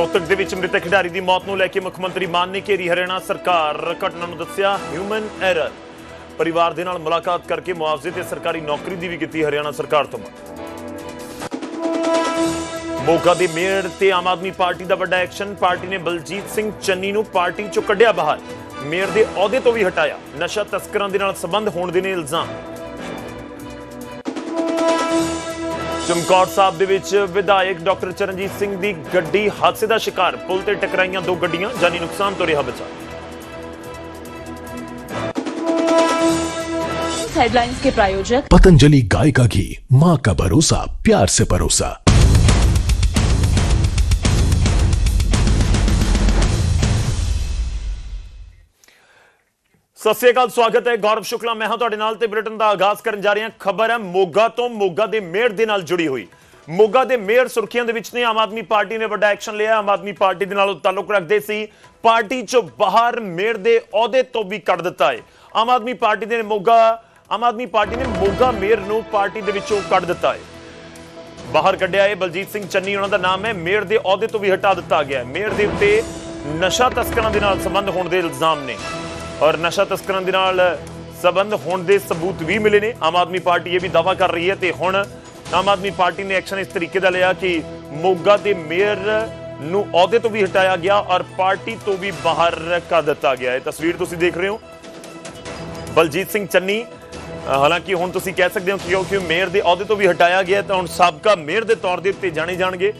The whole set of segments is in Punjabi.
ਰੋਹਤਕ ਦੇ ਵਿੱਚ ਮ੍ਰਿਤਕ ਖਿਡਾਰੀ ਦੀ ਮੌਤ ਨੂੰ ਲੈ ਕੇ ਮੁੱਖ ਮੰਤਰੀ ਮਾਨ ਨੇ ਘੇਰੀ ਹਰਿਆਣਾ ਸਰਕਾਰ ਘਟਨਾ ਨੂੰ ਦੱਸਿਆ ਹਿਊਮਨ ਐਰਰ ਪਰਿਵਾਰ ਦੇ ਨਾਲ ਮੁਲਾਕਾਤ ਕਰਕੇ ਮੁਆਵਜ਼ੇ ਤੇ ਸਰਕਾਰੀ ਨੌਕਰੀ ਦੀ ਵੀ ਕੀਤੀ ਹਰਿਆਣਾ ਸਰਕਾਰ ਤੋਂ ਮੋਗਾ ਦੇ ਮੇਅਰ ਤੇ ਆਮ ਆਦਮੀ ਪਾਰਟੀ ਦਾ ਵੱਡਾ ਐਕਸ਼ਨ, ਪਾਰਟੀ ਨੇ ਬਲਜੀਤ ਸਿੰਘ ਚੰਨੀ ਨੂੰ ਪਾਰਟੀ ਚੋਂ ਕੱਢਿਆ ਬਾਹਰ। ਮੇਅਰ ਦੇ ਅਹੁਦੇ ਤੋਂ ਵੀ ਹਟਾਇਆ। ਨਸ਼ਾ ਤਸਕਰਾਂ ਦੇ ਨਾਲ ਸੰਬੰਧ ਹੋਣ ਦੇ ਨੇ ਇਲਜ਼ਾਮ। ਚਮਕੌਰ ਸਾਹਿਬ ਦੇ ਵਿੱਚ ਵਿਧਾਇਕ ਡਾਕਟਰ ਚਰਨਜੀਤ ਸਿੰਘ ਦੀ ਗੱਡੀ ਹਾਦਸੇ ਦਾ ਸ਼ਿਕਾਰ ਪੁਲ ਤੇ ਟਕਰਾਈਆਂ ਦੋ ਗੱਡੀਆਂ ਜਾਨੀ ਨੁਕਸਾਨ ਤੋਂ ਰਿਹਾ ਬਚਾ हेडलाइंस के प्रायोजक पतंजलि गाय का घी माँ का भरोसा प्यार से परोसा ਸਤਿ ਸ਼੍ਰੀ ਅਕਾਲ, ਸਵਾਗਤ ਹੈ। ਗੌਰਵ ਸ਼ੁਕਲਾ, ਮੈਂ ਹਾਂ ਤੁਹਾਡੇ ਨਾਲ ਤੇ ਬ੍ਰਿਟਨ ਦਾ ਆਗਾਜ਼ ਕਰਨ ਜਾ ਰਹੇ। ਹਾਂ ਖਬਰ ਹੈ, ਮੋਗਾ ਤੋਂ ਮੋਗਾ ਦੇ ਮੇਅਰ ਦੇ ਨਾਲ ਜੁੜੀ ਹੋਈ। ਮੋਗਾ ਦੇ ਮੇਅਰ ਸੁਰਖੀਆਂ ਦੇ ਵਿੱਚ ਨੇ, ਆਮ ਆਦਮੀ ਪਾਰਟੀ ਨੇ ਵੱਡਾ ਐਕਸ਼ਨ ਲਿਆ। ਆਮ ਆਦਮੀ ਪਾਰਟੀ ਦੇ ਨਾਲ ਉਹ ਤਾਲੁਕ ਰੱਖਦੇ ਸੀ। ਪਾਰਟੀ ਚੋਂ ਬਾਹਰ ਮੇਅਰ ਦੇ ਅਹੁਦੇ ਤੋਂ ਵੀ ਕੱਢ ਦਿੱਤਾ ਹੈ। ਆਮ ਆਦਮੀ ਪਾਰਟੀ ਨੇ ਮੋਗਾ, ਆਮ ਆਦਮੀ ਪਾਰਟੀ ਨੇ ਮੋਗਾ ਮੇਅਰ ਨੂੰ ਪਾਰਟੀ ਦੇ ਵਿੱਚੋਂ ਕੱਢ ਦਿੱਤਾ ਹੈ। ਬਾਹਰ ਕੱਢਿਆ ਹੈ ਬਲਜੀਤ ਸਿੰਘ ਚੰਨੀ, ਉਹਨਾਂ ਦਾ ਨਾਮ ਹੈ। ਮੇਅਰ ਦੇ ਅਹੁਦੇ ਤੋਂ ਵੀ ਹਟਾ ਦਿੱਤਾ ਗਿਆ ਹੈ। ਮੇਅਰ ਦੇ ਉੱਤੇ ਨਸ਼ਾ ਤਸਕਰਾਂ ਦੇ ਨਾਲ ਸੰਬੰਧ ਹੋਣ ਦੇ ਇਲਜ਼ਾਮ ਨੇ। ਔਰ ਨਸ਼ਾ ਤਸਕਰਾਂ ਦੇ ਨਾਲ ਸੰਬੰਧ ਹੋਣ ਦੇ ਸਬੂਤ ਵੀ ਮਿਲੇ ਨੇ। ਆਮ ਆਦਮੀ ਪਾਰਟੀ ਇਹ ਵੀ ਦਾਵਾ ਕਰ ਰਹੀ ਹੈ ਤੇ ਹੁਣ ਆਮ ਆਦਮੀ ਪਾਰਟੀ ਨੇ ਐਕਸ਼ਨ ਇਸ ਤਰੀਕੇ ਦਾ ਲਿਆ ਕਿ ਮੋਗਾ ਦੇ ਮੇਅਰ ਨੂੰ ਅਹੁਦੇ ਤੋਂ ਵੀ ਹਟਾਇਆ ਗਿਆ ਔਰ ਪਾਰਟੀ ਤੋਂ ਵੀ ਬਾਹਰ ਕਰ ਦਿੱਤਾ ਗਿਆ। ਹੈ ਤਸਵੀਰ ਤੁਸੀਂ ਦੇਖ ਰਹੇ ਹੋ। ਬਲਜੀਤ ਸਿੰਘ ਚੰਨੀ ਹਾਲਾਂਕਿ ਹੁਣ ਤੁਸੀਂ ਕਹਿ ਸਕਦੇ ਹੋ ਕਿ ਕਿਉਂਕਿ ਮੇਅਰ ਦੇ ਅਹੁਦੇ ਤੋਂ ਵੀ ਹਟਾਇਆ ਗਿਆ, ਤਾਂ ਹੁਣ ਸਾਬਕਾ ਮੇਅਰ ਦੇ ਤੌਰ ਦੇ ਉੱਤੇ ਜਾਣੇ ਜਾਣਗੇ।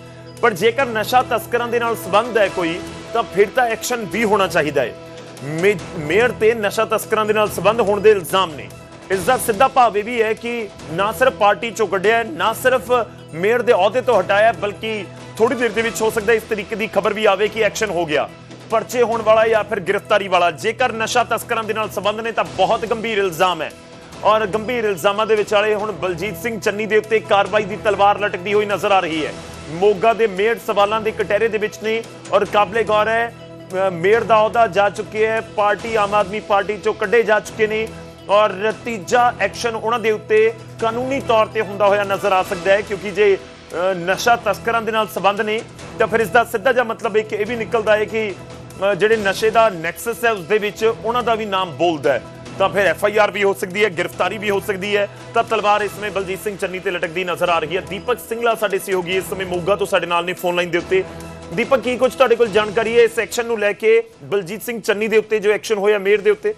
ਪਰ ਜੇਕਰ ਨਸ਼ਾ ਤਸਕਰਾਂ ਦੇ ਨਾਲ ਸੰਬੰਧ ਹੈ ਕੋਈ, ਤਾਂ ਫਿਰ ਤਾਂ ਐਕਸ਼ਨ ਵੀ ਹੋਣਾ ਚਾਹੀਦਾ ਹੈ। ਮੇਅਰ ਤੇ ਨਸ਼ਾ ਤਸਕਰਾਂ ਦੇ ਨਾਲ ਸੰਬੰਧ ਹੋਣ ਦੇ ਇਲਜ਼ਾਮ ਨੇ। ਇਸ ਦਾ ਸਿੱਧਾ ਭਾਵ ਇਹ ਵੀ ਹੈ ਕਿ ਨਾ ਸਿਰਫ ਪਾਰਟੀ ਚੋਂ ਕੱਢਿਆ, ਨਾ ਸਿਰਫ ਮੇਅਰ ਦੇ ਅਹੁਦੇ ਤੋਂ ਹਟਾਇਆ, ਬਲਕਿ ਥੋੜੀ ਦੇਰ ਦੇ ਵਿੱਚ ਹੋ ਸਕਦਾ ਇਸ ਤਰੀਕੇ ਦੀ ਖਬਰ ਵੀ ਆਵੇ ਕਿ ਐਕਸ਼ਨ ਹੋ ਗਿਆ। ਪਰਚੇ ਹੋਣ ਵਾਲਾ ਜਾਂ ਫਿਰ ਗ੍ਰਿਫਤਾਰੀ ਵਾਲਾ, ਜੇਕਰ ਨਸ਼ਾ ਤਸਕਰਾਂ ਦੇ ਨਾਲ ਸੰਬੰਧ ਨੇ ਤਾਂ ਬਹੁਤ ਗੰਭੀਰ ਇਲਜ਼ਾਮ ਹੈ। ਔਰ ਗੰਭੀਰ ਇਲਜ਼ਾਮਾਂ ਦੇ ਵਿਚਾਲੇ ਹੁਣ ਬਲਜੀਤ ਸਿੰਘ ਚੰਨੀ ਦੇ ਉੱਤੇ ਕਾਰਵਾਈ ਦੀ ਤਲਵਾਰ ਲਟਕਦੀ ਹੋਈ ਨਜ਼ਰ ਆ ਰਹੀ ਹੈ। ਮੋਗਾ ਦੇ ਮੇਅਰ ਸਵਾਲਾਂ ਦੇ ਕਟਹਿਰੇ ਦੇ ਵਿੱਚ ਨੇ ਔਰ ਕਾਬਲੇ ਗੌਰ ਹੈ ਮੇਅਰ ਦਾ ਅਹੁਦਾ ਜਾ ਚੁੱਕਿਆ ਹੈ। ਪਾਰਟੀ ਆਮ ਆਦਮੀ ਪਾਰਟੀ ਚੋਂ ਕੱਢੇ ਜਾ ਚੁੱਕੇ ਨੇ ਔਰ ਤੀਜਾ ਐਕਸ਼ਨ ਉਹਨਾਂ ਦੇ ਉੱਤੇ ਕਾਨੂੰਨੀ ਤੌਰ ਤੇ ਹੁੰਦਾ ਹੋਇਆ ਨਜ਼ਰ ਆ ਸਕਦਾ ਹੈ ਕਿਉਂਕਿ ਜੇ ਨਸ਼ਾ ਤਸਕਰਾਂ ਦੇ ਨਾਲ ਸੰਬੰਧ ਨੇ, ਤਾਂ ਫਿਰ ਇਸ ਦਾ ਸਿੱਧਾ ਜਿਹਾ ਮਤਲਬ ਇਹ ਕਿ ਇਹ ਵੀ ਨਿਕਲਦਾ ਹੈ ਕਿ ਜਿਹੜੇ ਨਸ਼ੇ ਦਾ ਨੈਕਸਸ ਹੈ, ਉਸ ਦੇ ਵਿੱਚ ਉਹਨਾਂ ਦਾ ਵੀ ਨਾਮ ਬੋਲਦਾ ਹੈ। ਤਾਂ ਫਿਰ ਐਫ ਆਈ ਆਰ ਵੀ ਹੋ ਸਕਦੀ ਹੈ, ਗ੍ਰਿਫਤਾਰੀ ਵੀ ਹੋ ਸਕਦੀ ਹੈ। ਤਾਂ ਤਲਵਾਰ ਇਸ ਸਮੇਂ ਬਲਜੀਤ ਸਿੰਘ ਚੰਨੀ ਤੇ ਲਟਕਦੀ ਨਜ਼ਰ ਆ ਰਹੀ ਹੈ। ਦੀਪਕ ਸਿੰਘਲਾ ਸਾਡੇ ਸਹਿਯੋਗੀ ਇਸ ਸਮੇਂ ਮੋਗਾ ਤੋਂ ਸਾਡੇ ਨਾਲ ਨੇ ਫੋਨ ਲਾਈਨ ਦੇ ਉੱਤੇ। ਦੀਪਕ, ਕੀ ਕੁਝ ਤੁਹਾਡੇ ਕੋਲ ਜਾਣਕਾਰੀ ਹੈ ਇਸ ਐਕਸ਼ਨ ਨੂੰ ਲੈ ਕੇ ਬਲਜੀਤ ਸਿੰਘ ਚੰਨੀ ਦੇ ਉੱਤੇ ਜੋ ਐਕਸ਼ਨ ਹੋਇਆ, ਮੇਅਰ ਦੇ ਉੱਤੇ?